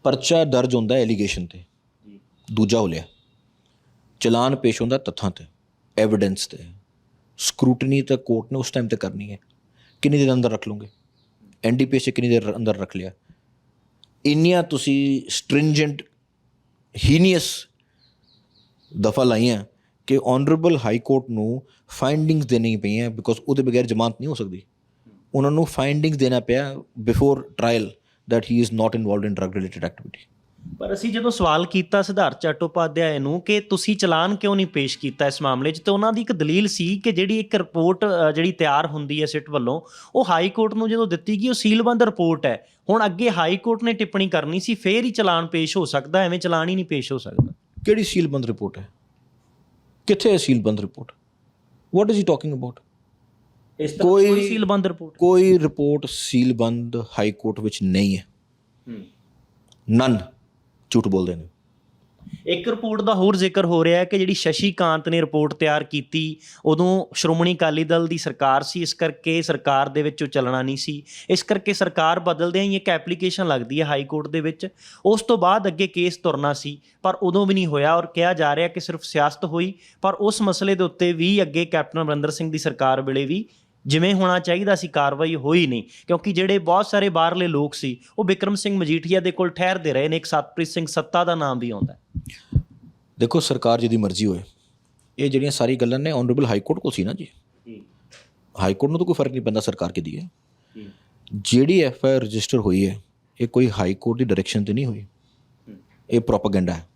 ਪਰਚਾ ਦਰਜ ਹੁੰਦਾ ਐਲੀਗੇਸ਼ਨ ਤੇ। ਦੂਜਾ ਹੋ ਲਿਆ। ਚਲਾਨ ਪੇਸ਼ ਹੁੰਦਾ ਤੱਥਾਂ ਤੇ ਐਵੀਡੈਂਸ ਤੇ। ਸਕਰੂਟਨੀ ਤਾਂ ਕੋਰਟ ਨੇ ਉਸ ਟਾਈਮ ਤੇ ਕਰਨੀ ਹੈ। ਕਿੰਨੀ ਦੇਰ ਅੰਦਰ ਰੱਖ ਲਓਗੇ? ਐਨਡੀਪੀਐਸ ਕਿੰਨੀ ਦੇਰ ਅੰਦਰ ਰੱਖ ਲਿਆ? ਇੰਨੀਆਂ ਤੁਸੀਂ ਸਟ੍ਰਿੰਜੈਂਟ ਹੀਨੀਅਸ ਦਫਾ ਲਾਈਆਂ ਕਿ ਆਨਰੇਬਲ ਹਾਈ ਕੋਰਟ ਨੂੰ ਫਾਈਂਡਿੰਗਸ ਦੇਣੀ ਪਈਆਂ ਬਿਕੋਜ਼ ਉਹਦੇ ਬਗੈਰ ਜ਼ਮਾਨਤ ਨਹੀਂ ਹੋ ਸਕਦੀ। ਉਹਨਾਂ ਨੂੰ ਫਾਈਂਡਿੰਗਸ ਦੇਣਾ ਪਿਆ before trial that he is not involved in drug related activity ਪਰ ਅਸੀਂ ਜਦੋਂ ਸਵਾਲ ਕੀਤਾ ਸਿਧਾਰਥ ਚਟੋਪਾਧਿਆਏ ਨੂੰ ਕਿ ਤੁਸੀਂ ਚਲਾਨ ਕਿਉਂ ਨਹੀਂ ਪੇਸ਼ ਕੀਤਾ ਇਸ ਮਾਮਲੇ 'ਚ ਤੇ ਉਹਨਾਂ ਦੀ ਇੱਕ ਦਲੀਲ ਸੀ ਕਿ ਜਿਹੜੀ ਇੱਕ ਰਿਪੋਰਟ ਅ, ਜਿਹੜੀ ਤਿਆਰ ਹੁੰਦੀ ਹੈ ਸਿਟ ਵੱਲੋਂ ਉਹ ਹਾਈ ਕੋਰਟ ਨੂੰ ਜਦੋਂ ਦਿੱਤੀ ਗਈ ਉਹ ਸੀਲਬੰਦ ਰਿਪੋਰਟ ਹੈ। ਹੁਣ ਅੱਗੇ ਹਾਈ ਕੋਰਟ ਨੇ ਟਿੱਪਣੀ ਕਰਨੀ ਸੀ ਫੇਰ ਹੀ ਚਲਾਨ ਪੇਸ਼ ਹੋ ਸਕਦਾ ਐਵੇਂ ਚਲਾਨ ਹੀ ਨਹੀਂ ਪੇਸ਼ ਹੋ ਸਕਦਾ। ਕਿਹੜੀ ਸੀਲਬੰਦ ਰਿਪੋਰਟ ਹੈ? ਕਿੱਥੇ ਹੈ ਸੀਲਬੰਦ report? What is he talking about ਇਸ ਤਰ੍ਹਾਂ ਕੋਈ- ਕੋਈ ਸੀਲਬੰਦ ਰਿਪੋਰਟ ਕੋਈ ਰਿਪੋਰਟ ਸੀਲਬੰਦ ਹਾਈ ਕੋਰਟ ਵਿੱਚ ਨਹੀਂ ਹੈ। ਨਨ ਝੂਠ ਬੋਲਦੇ ਨੇ। ਇੱਕ ਰਿਪੋਰਟ ਦਾ ਹੋਰ ਜ਼ਿਕਰ ਹੋ ਰਿਹਾ ਹੈ ਕਿ ਜਿਹੜੀ ਸ਼ਸ਼ੀ ਕਾਂਤ ਨੇ ਰਿਪੋਰਟ ਤਿਆਰ ਕੀਤੀ, ਉਦੋਂ ਸ਼੍ਰੋਮਣੀ ਅਕਾਲੀ ਦਲ ਦੀ ਸਰਕਾਰ ਸੀ, ਇਸ ਕਰਕੇ ਸਰਕਾਰ ਦੇ ਵਿੱਚ ਉਹ ਚੱਲਣਾ ਨਹੀਂ ਸੀ। ਇਸ ਕਰਕੇ ਸਰਕਾਰ ਬਦਲਦਿਆਂ ਹੀ ਇੱਕ ਐਪਲੀਕੇਸ਼ਨ ਲੱਗਦੀ ਹੈ ਹਾਈ ਕੋਰਟ ਦੇ ਵਿੱਚ। ਉਸ ਤੋਂ ਬਾਅਦ ਅੱਗੇ ਕੇਸ ਤੁਰਨਾ ਸੀ, ਪਰ ਉਦੋਂ ਵੀ ਨਹੀਂ ਹੋਇਆ ਔਰ ਕਿਹਾ ਜਾ ਰਿਹਾ ਕਿ ਸਿਰਫ ਸਿਆਸਤ ਹੋਈ, ਪਰ ਉਸ ਮਸਲੇ ਦੇ ਉੱਤੇ ਵੀ ਅੱਗੇ ਕੈਪਟਨ ਅਮਰਿੰਦਰ ਸਿੰਘ ਦੀ ਸਰਕਾਰ ਵੇਲੇ ਵੀ ਜਿਵੇਂ ਹੋਣਾ ਚਾਹੀਦਾ ਸੀ ਕਾਰਵਾਈ ਹੋਈ ਨਹੀਂ। ਕਿਉਂਕਿ ਜਿਹੜੇ ਬਹੁਤ ਸਾਰੇ ਬਾਹਰਲੇ ਲੋਕ ਸੀ ਉਹ ਵਿਕਰਮ ਸਿੰਘ ਮਜੀਠੀਆ ਦੇ ਕੋਲ ਠਹਿਰਦੇ ਰਹੇ ਨੇ ਇੱਕ ਸਤਪ੍ਰੀਤ ਸਿੰਘ ਸੱਤਾ ਦਾ ਨਾਮ ਵੀ ਆਉਂਦਾ। ਦੇਖੋ ਸਰਕਾਰ ਜਿਹਦੀ ਮਰਜ਼ੀ ਹੋਏ। ਇਹ ਜਿਹੜੀਆਂ ਸਾਰੀ ਗੱਲਾਂ ਨੇ ਆਨਰੇਬਲ ਹਾਈ ਕੋਰਟ ਕੋਲ ਸੀ ਨਾ ਜੀ? ਹਾਈ ਕੋਰਟ ਨੂੰ ਤਾਂ ਕੋਈ ਫ਼ਰਕ ਨਹੀਂ ਪੈਂਦਾ ਸਰਕਾਰ ਕਿਹਦੀ ਹੈ। ਜਿਹੜੀ ਐਫ ਆਈ ਆਰ ਰਜਿਸਟਰ ਹੋਈ ਹੈ ਇਹ ਕੋਈ ਹਾਈ ਕੋਰਟ ਦੀ ਡਾਇਰੈਕਸ਼ਨ ਤੇ ਨਹੀਂ ਹੋਈ। ਇਹ ਪ੍ਰੋਪਾਗੈਂਡਾ ਹੈ।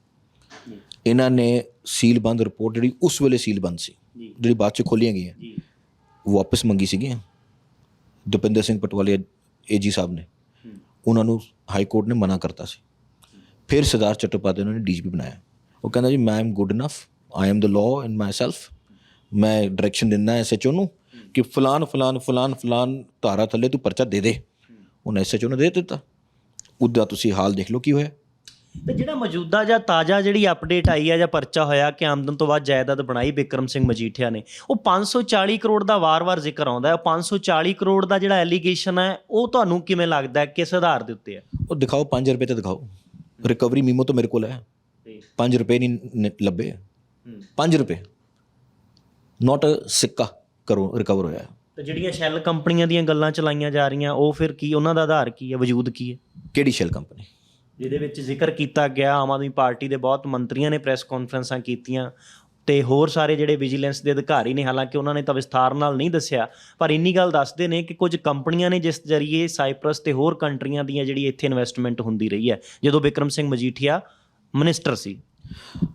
ਇਹਨਾਂ ਨੇ ਸੀਲਬੰਦ ਰਿਪੋਰਟ ਜਿਹੜੀ ਉਸ ਵੇਲੇ ਸੀਲਬੰਦ ਸੀ ਜਿਹੜੀ ਬਾਅਦ ਚ ਖੋਲੀਆਂ ਗਈਆਂ। ਜੀ। ਵਾਪਸ ਮੰਗੀ ਸੀਗੀਆਂ। ਦਪਿੰਦਰ ਸਿੰਘ ਪਟਵਾਲੀ ਏਜੀ ਸਾਹਿਬ ਨੇ। ਉਹਨਾਂ ਨੂੰ ਹਾਈ ਕੋਰਟ ਨੇ ਮਨਾ ਕਰਤਾ ਸੀ। ਫਿਰ ਸਰਦਾਰ ਚਟੋਪਾਧਿਆਏ ਨੇ ਡੀਜੀਪੀ ਬਣਾਇਆ। ਉਹ ਕਹਿੰਦਾ ਜੀ ਮੈਂ am good enough I am the law in myself ਮੈਂ ਡਾਇਰੈਕਸ਼ਨ ਦਿੰਦਾ ਐਸਐਚਓ ਨੂੰ ਕਿ ਫਲਾਨ ਫਲਾਨ ਫਲਾਨ ਫਲਾਨ ਧਾਰਾ ਥੱਲੇ ਤੂੰ ਪਰਚਾ ਦੇ ਦੇ। ਉਹਨੇ ਐਸਐਚਓ ਨੇ ਦੇ ਦਿੱਤਾ। ਉਹਦਾ ਤੁਸੀਂ ਹਾਲ ਦੇਖ ਲਓ ਕੀ ਹੋਇਆ। ਤੇ ਜਿਹੜਾ ਮੌਜੂਦਾ ਜਾਂ ਤਾਜ਼ਾ ਜਿਹੜੀ ਅਪਡੇਟ ਆਈ ਹੈ ਜਾਂ ਪਰਚਾ ਹੋਇਆ ਕਿ ਆਮਦਨ ਤੋਂ ਬਾਅਦ ਜਾਇਦਾਦ ਬਣਾਈ ਬਿਕਰਮ ਸਿੰਘ ਮਜੀਠੀਆ ਨੇ ਉਹ 540 ਕਰੋੜ ਦਾ ਵਾਰ-ਵਾਰ ਜ਼ਿਕਰ ਆਉਂਦਾ ਹੈ। ਉਹ 540 ਕਰੋੜ ਦਾ ਜਿਹੜਾ ਐਲੀਗੇਸ਼ਨ ਹੈ ਉਹ ਤੁਹਾਨੂੰ ਕਿਵੇਂ ਲੱਗਦਾ ਹੈ? ਕਿਸ ਆਧਾਰ ਦੇ ਉੱਤੇ ਹੈ? ਉਹ ਦਿਖਾਓ 5 ਰੁਪਏ ਤੇ ਦਿਖਾਓ। ਰਿਕਵਰੀ ਮੀਮੋ ਤਾਂ ਮੇਰੇ ਕੋਲ ਹੈ। 5 ਰੁਪਏ ਨਹੀਂ ਲੱਭੇ। 5 ਰੁਪਏ। ਨਾਟ ਅ ਸਿੱਕਾ ਕਰੋ ਰਿਕਵਰ ਹੋਇਆ ਤੇ ਜਿਹੜੀਆਂ ਸ਼ੈਲ ਕੰਪਨੀਆਂ ਦੀਆਂ ਗੱਲਾਂ ਚਲਾਈਆਂ ਜਾ ਰਹੀਆਂ ਉਹ ਫਿਰ ਕੀ ਉਹਨਾਂ ਦਾ ਆਧਾਰ ਕੀ ਹੈ? ਵਜੂਦ ਕੀ ਹੈ? ਕਿਹੜੀ ਸ਼ੈਲ ਕੰਪਨੀ ਜਿਹਦੇ ਵਿੱਚ ਜ਼ਿਕਰ ਕੀਤਾ ਗਿਆ ਆਮ ਆਦਮੀ ਪਾਰਟੀ ਦੇ ਬਹੁਤ ਮੰਤਰੀਆਂ ਨੇ ਪ੍ਰੈਸ ਕਾਨਫਰੰਸਾਂ ਕੀਤੀਆਂ ਤੇ ਹੋਰ ਸਾਰੇ ਜਿਹੜੇ ਵਿਜੀਲੈਂਸ ਦੇ ਅਧਿਕਾਰੀ ਨੇ ਹਾਲਾਂਕਿ ਉਹਨਾਂ ਨੇ ਤਾਂ ਵਿਸਥਾਰ ਨਾਲ ਨਹੀਂ ਦੱਸਿਆ ਪਰ ਇੰਨੀ ਗੱਲ ਦੱਸਦੇ ਨੇ ਕਿ ਕੁਝ ਕੰਪਨੀਆਂ ਨੇ ਜਿਸ ਜ਼ਰੀਏ ਸਾਈਪ੍ਰਸ ਤੇ ਹੋਰ ਕੰਟਰੀਆਂ ਦੀਆਂ ਜਿਹੜੀ ਇੱਥੇ ਇਨਵੈਸਟਮੈਂਟ ਹੁੰਦੀ ਰਹੀ ਹੈ। ਜਦੋਂ ਬਿਕਰਮ ਸਿੰਘ ਮਜੀਠੀਆ ਮਿਨਿਸਟਰ ਸੀ।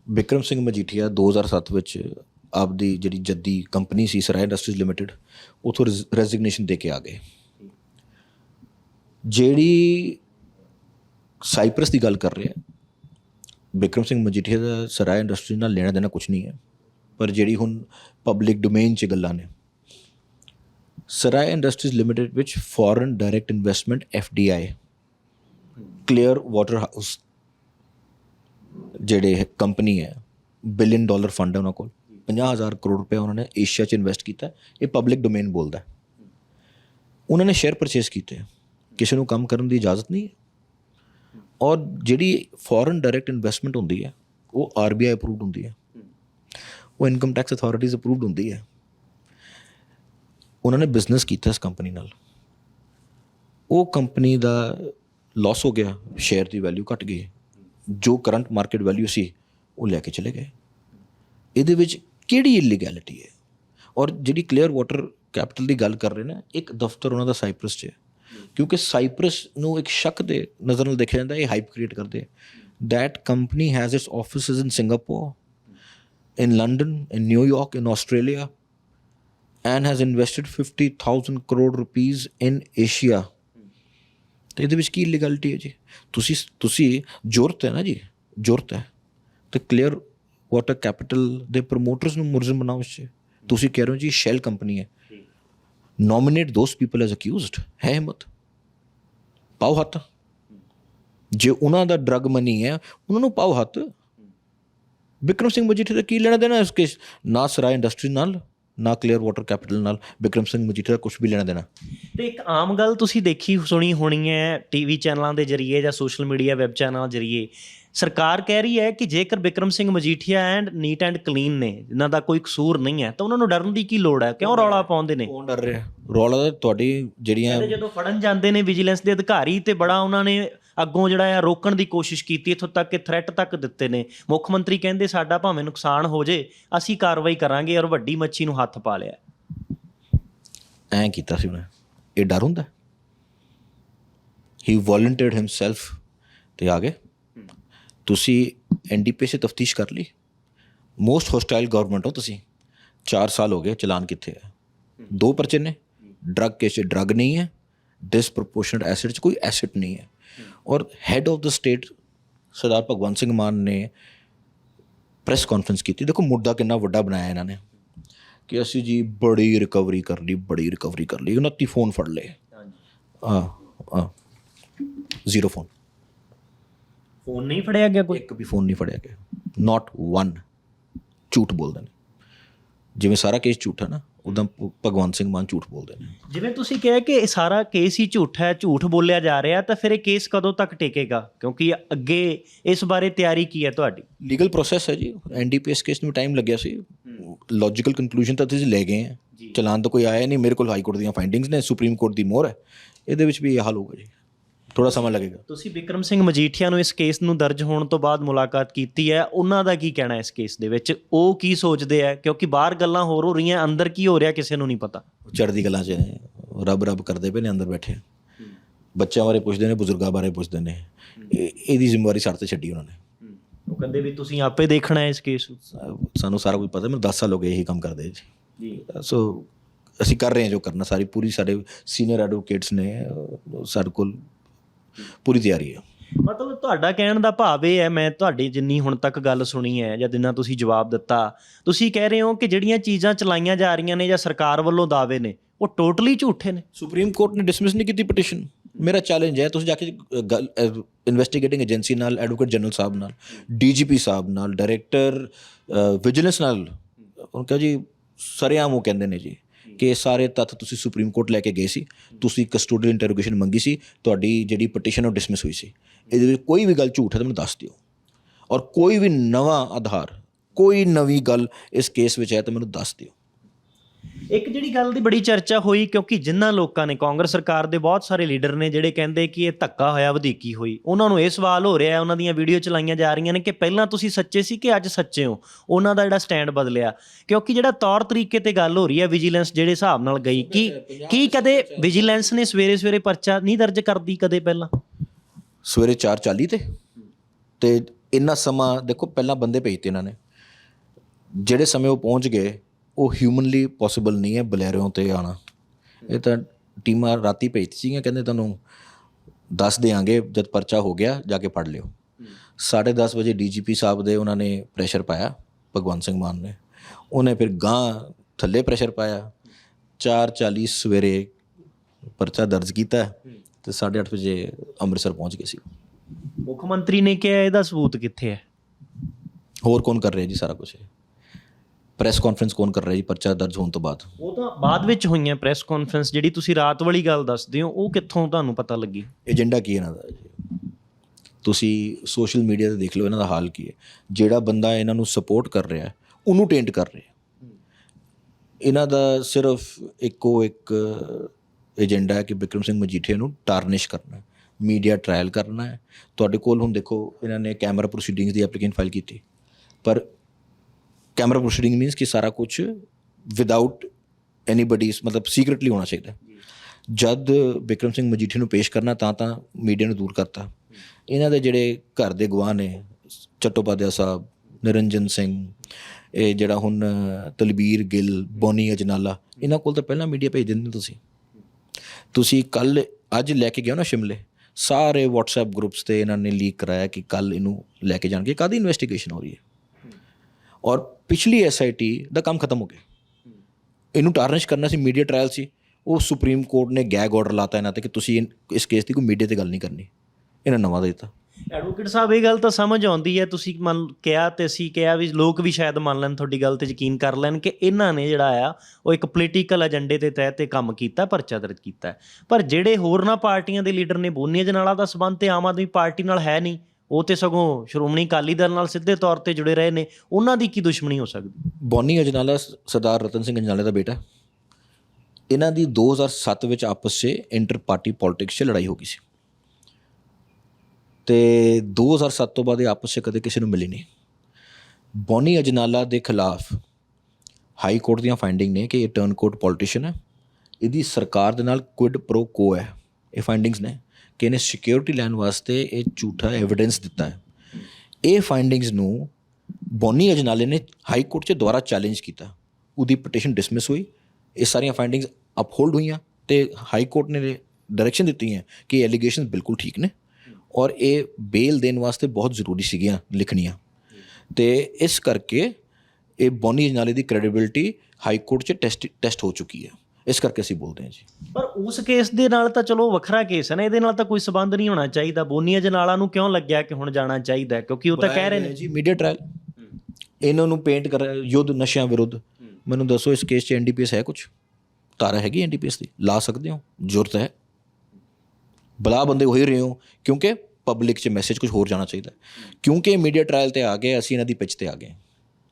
ਵਿਕਰਮ ਸਿੰਘ ਮਜੀਠੀਆ 2007 ਵਿੱਚ ਆਪਦੀ ਜਿਹੜੀ ਜੱਦੀ ਕੰਪਨੀ ਸੀ ਸਰਾਏ ਇੰਡਸਟਰੀਜ਼ ਲਿਮਟਿਡ ਉਥੋਂ ਰੈਜ਼ਿਗਨੇਸ਼ਨ ਦੇ ਕੇ ਆ ਗਏ। ਜਿਹੜੀ ਸਾਈਪ੍ਰਸ ਦੀ ਗੱਲ ਕਰ ਰਿਹਾ ਬਿਕਰਮ ਸਿੰਘ ਮਜੀਠੀਆ ਦਾ ਸਰਾਏ ਇੰਡਸਟਰੀ ਨਾਲ ਲੈਣਾ ਦੇਣਾ ਕੁਝ ਨਹੀਂ ਹੈ। ਪਰ ਜਿਹੜੀ ਹੁਣ ਪਬਲਿਕ ਡੋਮੇਨ 'ਚ ਗੱਲਾਂ ਨੇ। ਸਰਾਏ ਇੰਡਸਟਰੀਜ਼ ਲਿਮਿਟਿਡ ਵਿੱਚ foreign direct investment FDI Clear Water House ਜਿਹੜੇ ਕੰਪਨੀ ਹੈ ਬਿਲੀਅਨ ਡਾਲਰ ਫੰਡ ਹੈ ਉਹਨਾਂ ਕੋਲ। 50000 ਕਰੋੜ ਰੁਪਏ ਉਹਨਾਂ ਨੇ ਏਸ਼ੀਆ 'ਚ ਇਨਵੈਸਟ ਕੀਤਾ। ਇਹ ਪਬਲਿਕ ਡੋਮੇਨ ਬੋਲਦਾ ਉਹਨਾਂ ਨੇ ਸ਼ੇਅਰ ਪਰਚੇਸ ਕੀਤੇ। ਕਿਸੇ ਨੂੰ ਕੰਮ ਕਰਨ ਦੀ ਇਜਾਜ਼ਤ ਨਹੀਂ। ਹੈ ਔਰ ਜਿਹੜੀ ਫੋਰਨ ਡਾਇਰੈਕਟ ਇਨਵੈਸਟਮੈਂਟ ਹੁੰਦੀ ਹੈ, ਉਹ ਆਰਬੀਆਈ ਅਪਰੂਵਡ ਹੁੰਦੀ ਹੈ। ਉਹ ਇਨਕਮ ਟੈਕਸ ਅਥਾਰਟੀਜ਼ ਅਪਰੂਵਡ ਹੁੰਦੀ ਹੈ। ਉਹਨਾਂ ਨੇ ਬਿਜ਼ਨਸ ਕੀਤਾ ਇਸ ਕੰਪਨੀ ਨਾਲ। ਉਹ ਕੰਪਨੀ ਦਾ ਲਾਸ ਹੋ ਗਿਆ ਸ਼ੇਅਰ ਦੀ ਵੈਲਿਊ ਘਟ ਗਈ। ਜੋ ਕਰੰਟ ਮਾਰਕੀਟ ਵੈਲਿਊ ਸੀ, ਉਹ ਲੈ ਕੇ ਚਲੇ ਗਏ। ਇਹਦੇ ਵਿੱਚ ਕਿਹੜੀ ਇਲੀਗੈਲਿਟੀ ਹੈ? ਔਰ ਜਿਹੜੀ ਕਲੀਅਰ ਵਾਟਰ ਕੈਪੀਟਲ ਦੀ ਗੱਲ ਕਰ ਰਹੇ ਨੇ, ਇੱਕ ਦਫ਼ਤਰ ਉਹਨਾਂ ਦਾ ਸਾਈਪ੍ਰਸ 'ਚ ਹੈ। ਕਿਉਂਕਿ ਸਾਈਪ੍ਰਸ ਨੂੰ ਇੱਕ ਸ਼ੱਕ ਦੇ ਨਜ਼ਰ ਨਾਲ ਦੇਖਿਆ ਜਾਂਦਾ ਇਹ ਹਾਈਪ ਕ੍ਰੀਏਟ ਕਰਦੇ that company has its offices in Singapore, in London, in New York, in Australia, and has invested 50,000 crore rupees in Asia. ਤੇ ਇਹਦੇ ਵਿੱਚ ਕੀ ਇਲੀਗੈਲਿਟੀ ਹੈ ਜੀ? ਤੁਸੀਂ ਤੁਸੀਂ ਜ਼ਰੂਰਤ ਹੈ ਨਾ ਜੀ ਜ਼ਰੂਰਤ ਹੈ। ਤੇ ਕਲੀਅਰ ਵਾਟਰ ਕੈਪੀਟਲ ਦੇ ਪ੍ਰੋਮੋਟਰਸ ਨੂੰ ਮੁਲਜ਼ਮ ਬਣਾਓ ਇਸ ਤੁਸੀਂ ਕਹਿ ਰਹੇ ਹੋ ਜੀ ਸ਼ੈਲ ਕੰਪਨੀ ਹੈ। Nominate those people as accused ਹੈ ਹਿੰਮਤ। ਪਾਓ ਹੱਥ। ਜੇ ਉਹਨਾਂ ਦਾ ਡਰਗ ਮਨੀ ਹੈ, ਉਹਨਾਂ ਨੂੰ ਪਾਓ ਹੱਥ। ਬਿਕਰਮ ਸਿੰਘ ਮਜੀਠੀਆ ਦਾ ਕੀ ਲੈਣਾ ਦੇਣਾ ਇਸ ਕੇਸ ਨਾ ਸਰਾਏ ਇੰਡਸਟਰੀ ਨਾਲ, ਨਾ ਕਲੀਅਰ ਵਾਟਰ ਕੈਪੀਟਲ ਨਾਲ ਬਿਕਰਮ ਸਿੰਘ ਮਜੀਠੀਆ ਦਾ ਕੁਝ ਵੀ ਲੈਣਾ ਦੇਣਾ। ਤੇ ਇੱਕ ਆਮ ਗੱਲ ਤੁਸੀਂ ਦੇਖੀ ਸੁਣੀ ਹੋਣੀ ਹੈ ਟੀਵੀ ਚੈਨਲਾਂ ਦੇ ਜ਼ਰੀਏ ਜਾਂ ਸੋਸ਼ਲ ਮੀਡੀਆ ਵੈਬ ਚੈਨਲਾਂ ਜ਼ਰੀਏ ਸਰਕਾਰ ਕਹਿ ਰਹੀ ਹੈ ਕਿ ਜੇਕਰ Bikram Singh Majithia and neat and clean ਨੇ ਜਿਨ੍ਹਾਂ ਦਾ ਕੋਈ ਕਸੂਰ ਨਹੀਂ ਹੈ ਤਾਂ ਉਹਨਾਂ ਨੂੰ ਡਰਨ ਦੀ ਕੀ ਲੋੜ ਹੈ? ਕਿਉਂ ਰੌਲਾ ਪਾਉਂਦੇ ਨੇ? ਕੌਣ ਡਰ ਰਿਹਾ? ਰੌਲਾ ਤਾਂ ਤੁਹਾਡੀ ਜਿਹੜੀਆਂ ਜਦੋਂ ਫੜਨ ਜਾਂਦੇ ਨੇ ਵਿਜੀਲੈਂਸ ਦੇ ਅਧਿਕਾਰੀ ਤੇ ਬੜਾ ਉਹਨਾਂ ਨੇ ਅੱਗੋਂ ਜਿਹੜਾ ਆ ਰੋਕਣ ਦੀ ਕੋਸ਼ਿਸ਼ ਕੀਤੀ ਇੱਥੋਂ ਤੱਕ ਕਿ ਥ੍ਰੈਟ ਤੱਕ ਦਿੱਤੇ ਨੇ। ਮੁੱਖ ਮੰਤਰੀ ਕਹਿੰਦੇ ਸਾਡਾ ਭਾਵੇਂ ਨੁਕਸਾਨ ਹੋ ਜੇ ਅਸੀਂ ਕਾਰਵਾਈ ਕਰਾਂਗੇ ਔਰ ਵੱਡੀ ਮੱਛੀ ਨੂੰ ਹੱਥ ਪਾ ਲਿਆ। ਐਂ ਕੀਤਾ ਸੀ ਉਹਨੇ। ਇਹ ਡਰ ਹੁੰਦਾ? ਹੀ ਵੋਲੰਟੀਅਰਡ ਹਿਮਸੈਲਫ ਤੇ ਆ ਗਏ। ਤੁਸੀਂ ਐਨਡੀਪੀ ਸੇ ਤਫਤੀਸ਼ ਕਰ ਲਈ ਮੋਸਟ ਹੋਸਟਾਈਲ ਗਵਰਨਮੈਂਟ ਹੋ ਤੁਸੀਂ 4 ਸਾਲ ਹੋ ਗਏ ਚਲਾਨ ਕਿੱਥੇ ਹੈ ਦੋ ਪਰਚੇ ਨੇ ਡਰਗ ਕੇਸ ਡਰਗ ਨਹੀਂ ਹੈ ਡਿਸਪ੍ਰੋਪੋਰਸ਼ਨਟ ਐਸਿਡ ਚ ਕੋਈ ਐਸਿਡ ਨਹੀਂ ਹੈ ਔਰ head of the state Sardar Bhagwant Singh Mann ਨੇ ਪ੍ਰੈਸ ਕਾਨਫਰੰਸ ਕੀਤੀ ਦੇਖੋ ਮੁੱਦਾ ਕਿੰਨਾ ਵੱਡਾ ਬਣਾਇਆ ਇਹਨਾਂ ਨੇ ਕਿ ਅਸੀਂ ਜੀ ਬੜੀ ਰਿਕਵਰੀ ਕਰ ਲਈ ਬੜੀ ਰਿਕਵਰੀ ਕਰ ਲਈ 29 ਫੋਨ ਫੜ ਲਏ ਆ ਆ ਜ਼ੀਰੋ ਫੋਨ ਫੋਨ ਨਹੀਂ ਫੜਿਆ ਗਿਆ ਕੋਈ? ਇੱਕ ਵੀ ਫੋਨ ਨਹੀਂ ਫੜਿਆ ਗਿਆ ਨਾਟ ਵਨ ਝੂਠ ਬੋਲਦੇ ਨੇ। ਜਿਵੇਂ ਸਾਰਾ ਕੇਸ ਝੂਠ ਨਾ ਉਦਾਂ ਭਗਵੰਤ ਸਿੰਘ ਮਾਨ ਝੂਠ ਬੋਲਦੇ ਨੇ। ਜਿਵੇਂ ਤੁਸੀਂ ਕਿਹਾ ਕਿ ਇਹ ਸਾਰਾ ਕੇਸ ਹੀ ਝੂਠਾ ਹੈ ਝੂਠ ਬੋਲਿਆ ਜਾ ਰਿਹਾ ਤਾਂ ਫਿਰ ਇਹ ਕੇਸ ਕਦੋਂ ਤੱਕ ਟਿਕੇਗਾ? ਕਿਉਂਕਿ ਅੱਗੇ ਇਸ ਬਾਰੇ ਤਿਆਰੀ ਕੀ ਹੈ ਤੁਹਾਡੀ? ਲੀਗਲ ਪ੍ਰੋਸੈਸ ਹੈ ਜੀ। ਐਨਡੀਪੀਐਸ ਕੇਸ ਨੂੰ ਟਾਈਮ ਲੱਗਿਆ ਸੀ। ਲੌਜੀਕਲ ਕਨਕਲੂਜਨ ਤਾਂ ਤੁਸੀਂ ਲੈ ਗਏ ਆ ਚਲਾਨ ਤਾਂ ਕੋਈ ਆਇਆ ਨਹੀਂ। ਮੇਰੇ ਕੋਲ ਹਾਈ ਕੋਰਟ ਦੀਆਂ ਫਾਈਂਡਿੰਗਸ ਨੇ ਸੁਪਰੀਮ ਕੋਰਟ ਦੀ ਮੋਹਰ ਹੈ। ਇਹਦੇ ਵਿੱਚ ਵੀ ਇਹ ਹਾਲ ਹੋਊਗਾ ਜੀ। ਥੋੜਾ ਸਮਾਂ ਲੱਗੇਗਾ। ਤੁਸੀਂ ਵਿਕਰਮ ਸਿੰਘ ਮਜੀਠੀਆ ਨੂੰ ਇਸ ਕੇਸ ਨੂੰ ਦਰਜ ਹੋਣ ਤੋਂ ਬਾਅਦ ਮੁਲਾਕਾਤ ਕੀਤੀ ਹੈ। ਉਹਨਾਂ ਦਾ ਕੀ ਕਹਿਣਾ ਇਸ ਕੇਸ ਦੇ ਵਿੱਚ? ਉਹ ਕੀ ਸੋਚਦੇ ਆ? ਕਿਉਂਕਿ ਬਾਹਰ ਗੱਲਾਂ ਹੋਰ ਹੋ ਰਹੀਆਂ ਅੰਦਰ ਕੀ ਹੋ ਰਿਹਾ ਕਿਸੇ ਨੂੰ ਨਹੀਂ ਪਤਾ। ਚੜ੍ਹਦੀ ਗੱਲਾਂ 'ਚ ਨੇ ਰੱਬ ਰੱਬ ਕਰਦੇ ਪਏ ਨੇ ਅੰਦਰ ਬੈਠੇ। ਬੱਚਿਆਂ ਬਾਰੇ ਪੁੱਛਦੇ ਨੇ ਬਜ਼ੁਰਗਾਂ ਬਾਰੇ ਪੁੱਛਦੇ ਨੇ। ਇਹ- ਇਹਦੀ ਜ਼ਿੰਮੇਵਾਰੀ ਸਾਡੇ ਤੇ ਛੱਡੀ ਉਹਨਾਂ ਨੇ। ਉਹ ਕਹਿੰਦੇ ਵੀ ਤੁਸੀਂ ਆਪੇ ਦੇਖਣਾ ਹੈ ਇਸ ਕੇਸ ਸਾਨੂੰ ਸਾਰਾ ਕੁਝ ਪਤਾ ਮੈਨੂੰ 10 ਸਾਲ ਹੋ ਗਏ ਇਹੀ ਕੰਮ ਕਰਦੇ ਜੀ। ਜੀ। ਸੋ ਅਸੀਂ ਕਰ ਰਹੇ ਹਾਂ ਜੋ ਕਰਨਾ। ਸਾਰੀ ਪੂਰੀ ਸਾਡੇ ਸੀਨੀਅਰ ਐਡਵੋਕੇਟਸ ਨੇ ਸਾਡੇ ਕੋਲ ਪੂਰੀ ਤਿਆਰੀ ਹੈ ਮਤਲਬ ਤੁਹਾਡਾ ਕਹਿਣ ਦਾ ਭਾਵ ਇਹ ਹੈ ਮੈਂ ਤੁਹਾਡੀ ਜਿੰਨੀ ਹੁਣ ਤੱਕ ਗੱਲ ਸੁਣੀ ਹੈ ਜਾਂ ਜਿੰਨਾ ਤੁਸੀਂ ਜਵਾਬ ਦਿੱਤਾ ਤੁਸੀਂ ਕਹਿ ਰਹੇ ਹੋ ਕਿ ਜਿਹੜੀਆਂ ਚੀਜ਼ਾਂ ਚਲਾਈਆਂ ਜਾ ਰਹੀਆਂ ਨੇ ਜਾਂ ਸਰਕਾਰ ਵੱਲੋਂ ਦਾਅਵੇ ਨੇ ਉਹ ਟੋਟਲੀ ਝੂਠੇ ਨੇ। ਸੁਪਰੀਮ ਕੋਰਟ ਨੇ ਡਿਸਮਿਸ ਨਹੀਂ ਕੀਤੀ ਪਟੀਸ਼ਨ ਮੇਰਾ ਚੈਲੰਜ ਹੈ ਤੁਸੀਂ ਜਾ ਕੇ ਇਨਵੈਸਟੀਗੇਟਿੰਗ ਏਜੰਸੀ ਨਾਲ ਐਡਵੋਕੇਟ ਜਨਰਲ ਸਾਹਿਬ ਨਾਲ ਡੀਜੀਪੀ ਸਾਹਿਬ ਨਾਲ ਡਾਇਰੈਕਟਰ ਵਿਜੀਲੈਂਸ ਨਾਲ ਉਹਨਾਂ ਕਹੋ ਜੀ ਸਰਿਆਮ ਉਹ ਕਹਿੰਦੇ ਨੇ ਜੀ। ਕਿ ਸਾਰੇ ਤੱਥ ਤੁਸੀਂ ਸੁਪਰੀਮ ਕੋਰਟ ਲੈ ਕੇ ਗਏ ਸੀ, ਤੁਸੀਂ ਕਸਟੋਡੀਅਲ ਇੰਟਰੋਗੇਸ਼ਨ ਮੰਗੀ ਸੀ, ਤੁਹਾਡੀ ਜਿਹੜੀ ਪਟੀਸ਼ਨ ਉਹ ਡਿਸਮਿਸ ਹੋਈ ਸੀ। ਇਹਦੇ ਵਿੱਚ ਕੋਈ ਵੀ ਗੱਲ ਝੂਠ ਹੈ ਤਾਂ ਮੈਨੂੰ ਦੱਸ ਦਿਓ। ਔਰ ਕੋਈ ਵੀ ਨਵਾਂ ਆਧਾਰ, ਕੋਈ ਨਵੀਂ ਗੱਲ ਇਸ ਕੇਸ ਵਿੱਚ ਹੈ ਤਾਂ ਮੈਨੂੰ ਦੱਸ ਦਿਓ। ਇੱਕ ਜਿਹੜੀ ਗੱਲ ਦੀ ਬੜੀ ਚਰਚਾ ਹੋਈ ਕਿਉਂਕਿ ਜਿਨ੍ਹਾਂ ਲੋਕਾਂ ਨੇ ਕਾਂਗਰਸ ਸਰਕਾਰ ਦੇ ਬਹੁਤ ਸਾਰੇ ਲੀਡਰ ਨੇ ਜਿਹੜੇ ਕਹਿੰਦੇ ਕਿ ਇਹ ਧੱਕਾ ਹੋਇਆ ਵਧੀਕੀ ਹੋਈ। ਉਹਨਾਂ ਨੂੰ ਇਹ ਸਵਾਲ ਹੋ ਰਿਹਾ ਹੈ ਉਹਨਾਂ ਦੀਆਂ ਵੀਡੀਓ ਚਲਾਈਆਂ ਜਾ ਰਹੀਆਂ ਨੇ ਕਿ ਪਹਿਲਾਂ ਤੁਸੀਂ ਸੱਚੇ ਸੀ ਕਿ ਅੱਜ ਸੱਚੇ ਹੋ? ਉਹਨਾਂ ਦਾ ਜਿਹੜਾ ਸਟੈਂਡ ਬਦਲਿਆ। ਕਿਉਂਕਿ ਜਿਹੜਾ ਤੌਰ ਤਰੀਕੇ ਤੇ ਗੱਲ ਹੋ ਰਹੀ ਹੈ ਵਿਜੀਲੈਂਸ ਜਿਹੜੇ ਹਿਸਾਬ ਨਾਲ ਗਈ ਕੀ ਕੀ ਕਦੇ ਵਿਜੀਲੈਂਸ ਨੇ ਸਵੇਰੇ ਸਵੇਰੇ ਪਰਚਾ ਨਹੀਂ ਦਰਜ ਕਰਦੀ ਕਦੇ ਪਹਿਲਾਂ? ਸਵੇਰੇ 4:40 ਤੇ। ਤੇ ਇੰਨਾ ਸਮਾਂ ਦੇਖੋ ਪਹਿਲਾਂ ਬੰਦੇ ਭੇਜਤੇ ਇਹਨਾਂ ਨੇ। ਜਿਹੜੇ ਸਮੇਂ ਉਹ ਪਹੁੰਚ ਗਏ ਉਹ ਹਿਊਮਨਲੀ ਪੋਸੀਬਲ ਨਹੀਂ ਹੈ ਬਲੈਰੋਂ ਤੇ ਆਣਾ ਇਹ ਤਾਂ ਟੀਮਾਂ ਰਾਤੀ ਭੇਜਤੀ ਸੀਗੀਆਂ ਕਹਿੰਦੇ ਤੁਹਾਨੂੰ ਦੱਸ ਦੇਾਂਗੇ ਜਦ ਪਰਚਾ ਹੋ ਗਿਆ ਜਾ ਕੇ ਪੜ ਲਿਓ। 10:30 ਵਜੇ ਡੀਜੀਪੀ ਸਾਹਿਬ ਦੇ ਉਹਨਾਂ ਨੇ ਪ੍ਰੈਸ਼ਰ ਪਾਇਆ ਭਗਵੰਤ ਸਿੰਘ ਮਾਨ ਨੇ। ਉਹਨੇ ਫਿਰ ਗਾਂ ਥੱਲੇ ਪ੍ਰੈਸ਼ਰ ਪਾਇਆ। 4:40 ਸਵੇਰੇ ਪਰਚਾ ਦਰਜ ਕੀਤਾ ਤੇ 8:30 ਵਜੇ ਅੰਮ੍ਰਿਤਸਰ ਪਹੁੰਚ ਗਏ ਸੀ। ਮੁੱਖ ਮੰਤਰੀ ਨੇ ਕਿਹਾ ਇਹਦਾ ਸਬੂਤ ਕਿੱਥੇ ਹੈ? ਹੋਰ ਕੌਣ ਕਰ ਰਿਹਾ ਜੀ ਸਾਰਾ ਕੁਝ ਪ੍ਰੈਸ ਕਾਨਫਰੰਸ ਕੌਣ ਕਰ ਰਿਹਾ ਜੀ? ਪਰਚਾ ਦਰਜ ਹੋਣ ਤੋਂ ਬਾਅਦ। ਉਹ ਤਾਂ ਬਾਅਦ ਵਿੱਚ ਹੋਈਆਂ ਪ੍ਰੈਸ ਕਾਨਫਰੰਸ ਜਿਹੜੀ ਤੁਸੀਂ ਰਾਤ ਵਾਲੀ ਗੱਲ ਦੱਸਦੇ ਹੋ ਉਹ ਕਿੱਥੋਂ ਤੁਹਾਨੂੰ ਪਤਾ ਲੱਗੀ? ਏਜੰਡਾ ਕੀ ਇਹਨਾਂ ਦਾ ਜੀ? ਤੁਸੀਂ ਸੋਸ਼ਲ ਮੀਡੀਆ ਤੇ ਦੇਖ ਲਓ ਇਹਨਾਂ ਦਾ ਹਾਲ ਕੀ ਹੈ। ਜਿਹੜਾ ਬੰਦਾ ਇਹਨਾਂ ਨੂੰ ਸਪੋਰਟ ਕਰ ਰਿਹਾ ਹੈ ਉਹਨੂੰ ਟੇਂਟ ਕਰ ਰਿਹਾ ਇਹਨਾਂ ਦਾ ਸਿਰਫ ਇੱਕੋ ਇੱਕ ਏਜੰਡਾ ਹੈ ਕਿ ਵਿਕਰਮ ਸਿੰਘ ਮਜੀਠੀਆ ਨੂੰ ਟਾਰਨਿਸ਼ ਕਰਨਾ ਹੈ। ਮੀਡੀਆ ਟ੍ਰਾਇਲ ਕਰਨਾ ਹੈ। ਤੁਹਾਡੇ ਕੋਲ ਹੁਣ ਦੇਖੋ ਇਹਨਾਂ ਨੇ ਕੈਮਰਾ ਪ੍ਰੋਸੀਡਿੰਗਸ ਦੀ ਐਪਲੀਕੇਸ਼ਨ ਫਾਈਲ ਕੀਤੀ। ਪਰ ਕੈਮਰਾ ਪ੍ਰੋਸੀਡਿੰਗ ਮੀਨਸ ਕਿ ਸਾਰਾ ਕੁਝ ਵਿਦਆਊਟ ਐਨੀਬਾਡੀਜ਼ ਮਤਲਬ ਸੀਕ੍ਰੀਟਲੀ ਹੋਣਾ ਚਾਹੀਦਾ ਜਦ ਵਿਕਰਮ ਸਿੰਘ ਮਜੀਠੀ ਨੂੰ ਪੇਸ਼ ਕਰਨਾ ਤਾਂ ਤਾਂ ਮੀਡੀਆ ਨੂੰ ਦੂਰ ਕਰਤਾ ਇਹਨਾਂ ਦੇ ਜਿਹੜੇ ਘਰ ਦੇ ਗਵਾਹ ਨੇ ਚੱਟੋਪਾਧਿਆ ਸਾਹਿਬ ਨਿਰੰਜਨ ਸਿੰਘ ਇਹ ਜਿਹੜਾ ਹੁਣ ਤਲਬੀਰ ਗਿੱਲ ਬੋਨੀ ਅਜਨਾਲਾ ਇਹਨਾਂ ਕੋਲ ਤਾਂ ਪਹਿਲਾਂ ਮੀਡੀਆ ਭੇਜ ਦਿੰਦੇ ਤੁਸੀਂ ਤੁਸੀਂ ਕੱਲ ਅੱਜ ਲੈ ਕੇ ਗਏ ਨਾ ਸ਼ਿਮਲੇ ਸਾਰੇ WhatsApp ਗਰੁੱਪਸ ਤੇ ਇਹਨਾਂ ਨੇ ਲੀਕ ਕਰਾਇਆ ਕਿ ਕੱਲ ਇਹਨੂੰ ਲੈ ਕੇ ਜਾਣਗੇ ਕਾਦੀ ਇਨਵੈਸਟੀਗੇਸ਼ਨ ਹੋ ਰਹੀ ਹੈ ਔਰ ਪਿਛਲੀ ਐਸਆਈਟੀ ਦਾ ਕੰਮ ਖਤਮ ਹੋ ਗਿਆ। ਇਹਨੂੰ ਟਾਰਨਿਸ਼ ਕਰਨਾ ਸੀ ਮੀਡੀਆ ਟ੍ਰਾਇਲ ਸੀ। ਉਹ ਸੁਪਰੀਮ ਕੋਰਟ ਨੇ ਗੈਗ ਆਰਡਰ ਲਾਤਾ ਇਹਨਾਂ ਤੇ ਕਿ ਤੁਸੀਂ ਇਨ- ਇਸ ਕੇਸ ਦੀ ਕੋਈ ਮੀਡੀਆ ਤੇ ਗੱਲ ਨਹੀਂ ਕਰਨੀ। ਇਹਨਾਂ ਨਵਾਂ ਦੇ ਦਿੱਤਾ। ਐਡਵੋਕੇਟ ਸਾਹਿਬ, ਇਹ ਗੱਲ ਤਾਂ ਸਮਝ ਆਉਂਦੀ ਹੈ। ਤੁਸੀਂ ਮੰਨ, ਕਿਹਾ ਤੇ ਅਸੀਂ ਕਿਹਾ ਵੀ ਲੋਕ ਵੀ ਸ਼ਾਇਦ ਮੰਨ ਲੈਣ, ਤੁਹਾਡੀ ਗੱਲ ਤੇ ਯਕੀਨ ਕਰ ਲੈਣ ਕਿ ਇਹਨਾਂ ਨੇ ਜਿਹੜਾ ਆ, ਉਹ ਇੱਕ ਪੋਲੀਟੀਕਲ ਏਜੰਡੇ ਦੇ ਤਹਿਤ ਇਹ ਕੰਮ ਕੀਤਾ, ਪਰਚਾ ਦਰਜ ਕੀਤਾ। ਪਰ ਜਿਹੜੇ ਹੋਰਨਾਂ ਪਾਰਟੀਆਂ ਦੇ ਲੀਡਰ ਨੇ, ਬੋਨੀਆ ਜਨਾਲਾ ਦਾ ਸਬੰਧ ਤੇ ਆਮ ਆਦਮੀ ਪਾਰਟੀ ਨਾਲ ਹੈ ਨਹੀਂ। ਉਹ ਤੇ ਸਗੋਂ ਸ਼੍ਰੋਮਣੀ ਅਕਾਲੀ ਦਲ ਨਾਲ ਸਿੱਧੇ ਤੌਰ ਤੇ ਜੁੜੇ ਰਹੇ ਨੇ, ਉਹਨਾਂ ਦੀ ਕੀ ਦੁਸ਼ਮਣੀ ਹੋ ਸਕਦੀ? ਬੋਨੀ ਅਜਨਾਲਾ ਸਰਦਾਰ ਰਤਨ ਸਿੰਘ ਅਜਨਾਲਾ ਦਾ ਬੇਟਾ। ਇਹਨਾਂ ਦੀ 2007 ਵਿੱਚ ਆਪਸ 'ਚ ਇੰਟਰ ਪਾਰਟੀ ਪੋਲਿਟਿਕਸ 'ਚ ਲੜਾਈ ਹੋ ਗਈ ਸੀ। ਤੇ 2007 ਤੋਂ ਬਾਅਦ ਇਹ ਆਪਸ 'ਚ ਕਦੇ ਕਿਸੇ ਨੂੰ ਮਿਲੇ ਨਹੀਂ। ਬੋਨੀ ਅਜਨਾਲਾ ਦੇ ਖਿਲਾਫ ਹਾਈ ਕੋਰਟ ਦੀਆਂ ਫਾਈਂਡਿੰਗ ਨੇ ਕਿ ਇਹ ਟਰਨ ਕੋਰਟ ਪੋਲੀਟੀਸ਼ੀਅਨ ਹੈ। ਇਹਦੀ ਸਰਕਾਰ ਦੇ ਨਾਲ ਕੁਇਡ ਪ੍ਰੋ ਕੋ ਹੈ। ਇਹ ਫਾਈਂਡਿੰਗਸ ਨੇ। ਕਿ ਇਹਨੇ ਸਿਕਿਉਰਿਟੀ ਲੈਣ ਵਾਸਤੇ ਇਹ ਝੂਠਾ ਐਵੀਡੈਂਸ ਦਿੱਤਾ ਹੈ। ਇਹ ਫਾਈਂਡਿੰਗਸ ਨੂੰ ਬੋਨੀ ਅਜਨਾਲੇ ਨੇ ਹਾਈ ਕੋਰਟ 'ਚ ਦੁਬਾਰਾ ਚੈਲੰਜ ਕੀਤਾ। ਉਹਦੀ ਪਟੀਸ਼ਨ ਡਿਸਮਿਸ ਹੋਈ। ਇਹ ਸਾਰੀਆਂ ਫਾਈਂਡਿੰਗਸ ਅਪਹੋਲਡ ਹੋਈਆਂ ਤੇ ਹਾਈ ਕੋਰਟ ਨੇ ਡਾਇਰੈਕਸ਼ਨ ਦਿੱਤੀ ਹੈ ਕਿ ਐਲੀਗੇਸ਼ਨ ਬਿਲਕੁਲ ਠੀਕ ਨੇ ਔਰ ਇਹ ਬੇਲ ਦੇਣ ਵਾਸਤੇ ਬਹੁਤ ਜ਼ਰੂਰੀ ਸੀਗੀਆਂ ਲਿਖਣੀਆਂ। ਤੇ ਇਸ ਕਰਕੇ ਇਹ ਬੋਨੀ ਅਜਨਾਲੇ ਦੀ ਕ੍ਰੈਡੀਬਿਲਟੀ ਹਾਈ ਕੋਰਟ 'ਚ ਟੈਸਟ ਟੈਸਟ ਹੋ ਚੁੱਕੀ ਹੈ। ਇਸ ਕਰਕੇ ਅਸੀਂ ਬੋਲਦੇ ਹਾਂ ਜੀ। ਪਰ ਉਸ ਕੇਸ ਦੇ ਨਾਲ ਤਾਂ ਚਲੋ ਵੱਖਰਾ ਕੇਸ ਹੈ ਨਾ ਇਹਦੇ ਨਾਲ ਤਾਂ ਕੋਈ ਸਬੰਧ ਨਹੀਂ ਹੋਣਾ ਚਾਹੀਦਾ। ਬੋਨੀਆ ਜਨਾਲਾ ਨੂੰ ਕਿਉਂ ਲੱਗਿਆ ਕਿ ਹੁਣ ਜਾਣਾ ਚਾਹੀਦਾ ਹੈ? ਕਿਉਂਕਿ ਉਹ ਤਾਂ ਕਹਿ ਰਹੇ ਨੇ। ਜੀ ਮੀਡੀਆ ਟ੍ਰਾਇਲ ਇਹਨਾਂ ਨੂੰ ਪੇਂਟ ਕਰ ਯੁੱਧ ਨਸ਼ਿਆਂ ਵਿਰੁੱਧ। ਮੈਨੂੰ ਦੱਸੋ ਇਸ ਕੇਸ 'ਚ ਐਨਡੀਪੀਐਸ ਹੈ ਕੁਝ ਧਾਰਾ ਹੈਗੀ ਐਨਡੀਪੀਐਸ ਦੀ? ਲਾ ਸਕਦੇ ਹੋ? ਜ਼ਰੂਰਤ ਹੈ। ਬਲਾ ਬੰਦੇ ਹੋ ਹੀ ਰਹੇ ਹੋ ਕਿਉਂਕਿ ਪਬਲਿਕ 'ਚ ਮੈਸੇਜ ਕੁਝ ਹੋਰ ਜਾਣਾ ਚਾਹੀਦਾ ਹੈ। ਕਿਉਂਕਿ ਮੀਡੀਆ ਟ੍ਰਾਇਲ ਤੇ ਆ ਗਏ ਅਸੀਂ ਇਹਨਾਂ ਦੀ ਪਿੱਚ ਤੇ ਆ ਗਏ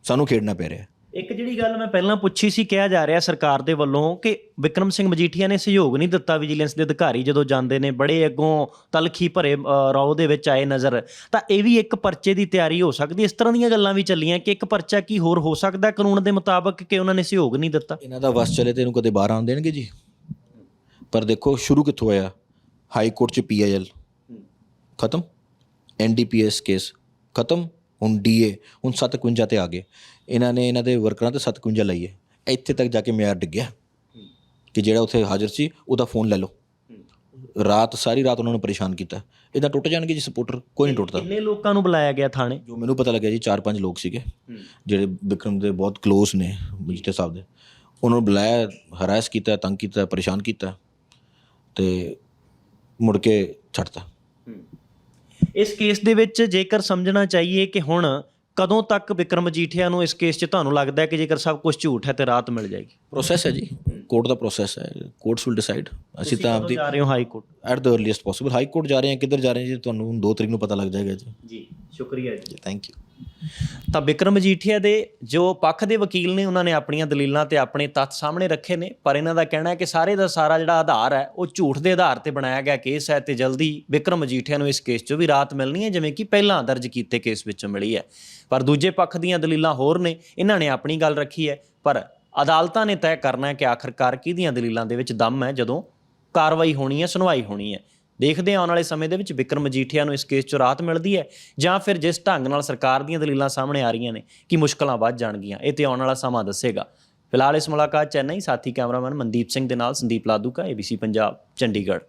ਸਾਨੂੰ ਖੇਡਣਾ ਪੈ ਰਿਹਾ ਹੈ। ਇੱਕ ਜਿਹੜੀ ਗੱਲ ਮੈਂ ਪਹਿਲਾਂ ਪੁੱਛੀ ਸੀ, ਕਿਹਾ ਜਾ ਰਿਹਾ ਸਰਕਾਰ ਦੇ ਵੱਲੋਂ ਕਿ ਵਿਕਰਮ ਸਿੰਘ ਮਜੀਠੀਆ ਨੇ ਸਹਿਯੋਗ ਨਹੀਂ ਦਿੱਤਾ ਵਿਜੀਲੈਂਸ ਦੇ ਅਧਿਕਾਰੀ ਜਦੋਂ ਜਾਂਦੇ ਨੇ, ਬੜੇ ਅੱਗੋਂ ਤਲਖੀ ਭਰੇ ਰੌ ਦੇ ਵਿੱਚ ਆਏ ਨਜ਼ਰ। ਤਾਂ ਇਹ ਵੀ ਇੱਕ ਪਰਚੇ ਦੀ ਤਿਆਰੀ ਹੋ ਸਕਦੀ, ਇਸ ਤਰ੍ਹਾਂ ਦੀਆਂ ਗੱਲਾਂ ਵੀ ਚੱਲੀਆਂ ਕਿ ਇੱਕ ਪਰਚਾ ਕੀ ਹੋਰ ਹੋ ਸਕਦਾ ਕਾਨੂੰਨ ਦੇ ਮੁਤਾਬਕ ਕਿ ਉਹਨਾਂ ਨੇ ਸਹਿਯੋਗ ਨਹੀਂ ਦਿੱਤਾ? ਇਹਨਾਂ ਦਾ ਵਸ ਚਲੇ ਤੇ ਇਹਨੂੰ ਕਦੇ ਬਾਹਰ ਆਉਣ ਦੇਣਗੇ ਜੀ? ਪਰ ਦੇਖੋ, ਸ਼ੁਰੂ ਕਿੱਥੋਂ ਹੋਇਆ ਹਾਈ ਕੋਰਟ 'ਚ ਪੀਆਈਐਲ ਖਤਮ? NDPS case. ਖਤਮ? ਹੁਣ ਡੀਏ ਹੁਣ 57 ਤੇ ਆ ਗਏ। ਇਹਨਾਂ ਨੇ ਇਹਨਾਂ ਦੇ ਵਰਕਰਾਂ ਤੇ 57 ਲਈਏ ਇੱਥੇ ਤੱਕ ਜਾ ਕੇ ਮਿਆਰ ਡਿੱਗਿਆ। ਕਿ ਜਿਹੜਾ ਉੱਥੇ ਹਾਜ਼ਰ ਸੀ ਉਹਦਾ ਫੋਨ ਲੈ ਲਓ। ਰਾਤ ਸਾਰੀ ਰਾਤ ਉਹਨਾਂ ਨੂੰ ਪਰੇਸ਼ਾਨ ਕੀਤਾ। ਇਹਦਾ ਟੁੱਟ ਜਾਣਗੇ ਜੀ ਸਪੋਰਟਰ ਕੋਈ ਨਹੀਂ ਟੁੱਟਦਾ। ਕਿੰਨੇ ਲੋਕਾਂ ਨੂੰ ਬੁਲਾਇਆ ਗਿਆ ਥਾਣੇ? ਜੋ ਮੈਨੂੰ ਪਤਾ ਲੱਗਿਆ ਜੀ ਚਾਰ ਪੰਜ ਲੋਕ ਸੀਗੇ। ਜਿਹੜੇ ਵਿਕਰਮ ਦੇ ਬਹੁਤ ਕਲੋਜ਼ ਨੇ ਮਜੀਠੇ ਸਾਹਿਬ ਦੇ। ਉਹਨਾਂ ਨੂੰ ਬੁਲਾਇਆ ਹਰਾਸ ਕੀਤਾ ਤੰਗ ਕੀਤਾ ਪਰੇਸ਼ਾਨ ਕੀਤਾ ਤੇ ਮੁੜ ਕੇ ਛੱਡਤਾ। ਇਸ ਕੇਸ ਦੇ ਵਿੱਚ ਜੇਕਰ ਸਮਝਣਾ ਚਾਹੀਏ ਕਿ ਹੁਣ ਕਦੋਂ ਤੱਕ ਵਿਕਰਮ ਮਜੀਠੀਆ ਨੂੰ ਇਸ ਕੇਸ 'ਚ ਤੁਹਾਨੂੰ ਲੱਗਦਾ ਹੈ ਕਿ ਜੇਕਰ ਸਭ ਕੁਝ ਝੂਠ ਹੈ ਤੇ ਰਾਤ ਮਿਲ ਜਾਏਗੀ? ਪ੍ਰੋਸੈਸ ਹੈ ਜੀ। ਕੋਰਟ ਦਾ ਪ੍ਰੋਸੈਸ ਹੈ ਕੋਰਟਸ ਵਿਲ ਡਿਸਾਈਡ ਅਸੀਂ ਤਾਂ ਆਪਦੀ ਜਾ ਰਹੇ ਹੋ high court at the earliest possible high court ਜਾ ਰਹੇ ਹਾਂ ਕਿੱਧਰ ਜਾ ਰਹੇ ਹਾਂ ਜੀ ਤੁਹਾਨੂੰ 2 ਤਰੀਕ ਨੂੰ ਪਤਾ ਲੱਗ ਜਾਏਗਾ ਜੀ। ਜੀ ਸ਼ੁਕਰੀਆ ਜੀ। ਥੈਂਕ ਯੂ ਤਾਂ ਵਿਕਰਮ ਮਜੀਠੀਆ ਦੇ ਜੋ ਪੱਖ ਦੇ ਵਕੀਲ ਨੇ ਉਹਨਾਂ ਨੇ ਆਪਣੀਆਂ ਦਲੀਲਾਂ ਤੇ ਆਪਣੇ ਤੱਥ ਸਾਹਮਣੇ ਰੱਖੇ ਨੇ ਪਰ ਇਹਨਾਂ ਦਾ ਕਹਿਣਾ ਹੈ ਕਿ ਸਾਰੇ ਦਾ ਸਾਰਾ ਜਿਹੜਾ ਆਧਾਰ ਹੈ ਉਹ ਝੂਠ ਦੇ ਆਧਾਰ ਤੇ ਬਣਾਇਆ ਗਿਆ ਕੇਸ ਹੈ ਤੇ ਜਲਦੀ ਵਿਕਰਮ ਮਜੀਠੀਆ ਨੂੰ ਇਸ ਕੇਸ 'ਚੋਂ ਵੀ ਰਾਹਤ ਮਿਲਣੀ ਹੈ ਜਿਵੇਂ ਕਿ ਪਹਿਲਾਂ ਦਰਜ ਕੀਤੇ ਕੇਸ ਵਿੱਚੋਂ ਮਿਲੀ ਹੈ। ਪਰ ਦੂਜੇ ਪੱਖ ਦੀਆਂ ਦਲੀਲਾਂ ਹੋਰ ਨੇ ਇਹਨਾਂ ਨੇ ਆਪਣੀ ਗੱਲ ਰੱਖੀ ਹੈ ਪਰ ਅਦਾਲਤਾਂ ਨੇ ਤੈਅ ਕਰਨਾ ਹੈ ਕਿ ਆਖਰਕਾਰ ਕਿਹਦੀਆਂ ਦਲੀਲਾਂ ਦੇ ਵਿੱਚ ਦਮ ਹੈ ਜਦੋਂ ਕਾਰਵਾਈ ਹੋਣੀ ਹੈ, ਸੁਣਵਾਈ ਹੋਣੀ ਹੈ। ਦੇਖਦੇ ਹਾਂ, ਆਉਣ ਵਾਲੇ ਸਮੇਂ ਦੇ ਵਿੱਚ ਵਿਕਰਮ ਮਜੀਠੀਆ ਨੂੰ ਇਸ ਕੇਸ 'ਚ ਰਾਹਤ ਮਿਲਦੀ ਹੈ ਜਾਂ ਫਿਰ ਜਿਸ ਢੰਗ ਨਾਲ ਸਰਕਾਰ ਦੀਆਂ ਦਲੀਲਾਂ ਸਾਹਮਣੇ ਆ ਰਹੀਆਂ ਨੇ, ਕਿ ਮੁਸ਼ਕਲਾਂ ਵੱਧ ਜਾਣਗੀਆਂ। ਇਹ ਤੇ ਆਉਣ ਵਾਲਾ ਸਮਾਂ ਦੱਸੇਗਾ। ਫਿਲਹਾਲ ਇਸ ਮੁਲਾਕਾਤ ਚੈਨਈ ਸਾਥੀ ਕੈਮਰਾਮੈਨ ਮਨਦੀਪ ਸਿੰਘ ਦੇ ਨਾਲ ਸੰਦੀਪ ਲਾਦੂਕਾ ABC ਪੰਜਾਬ, ਚੰਡੀਗੜ੍ਹ।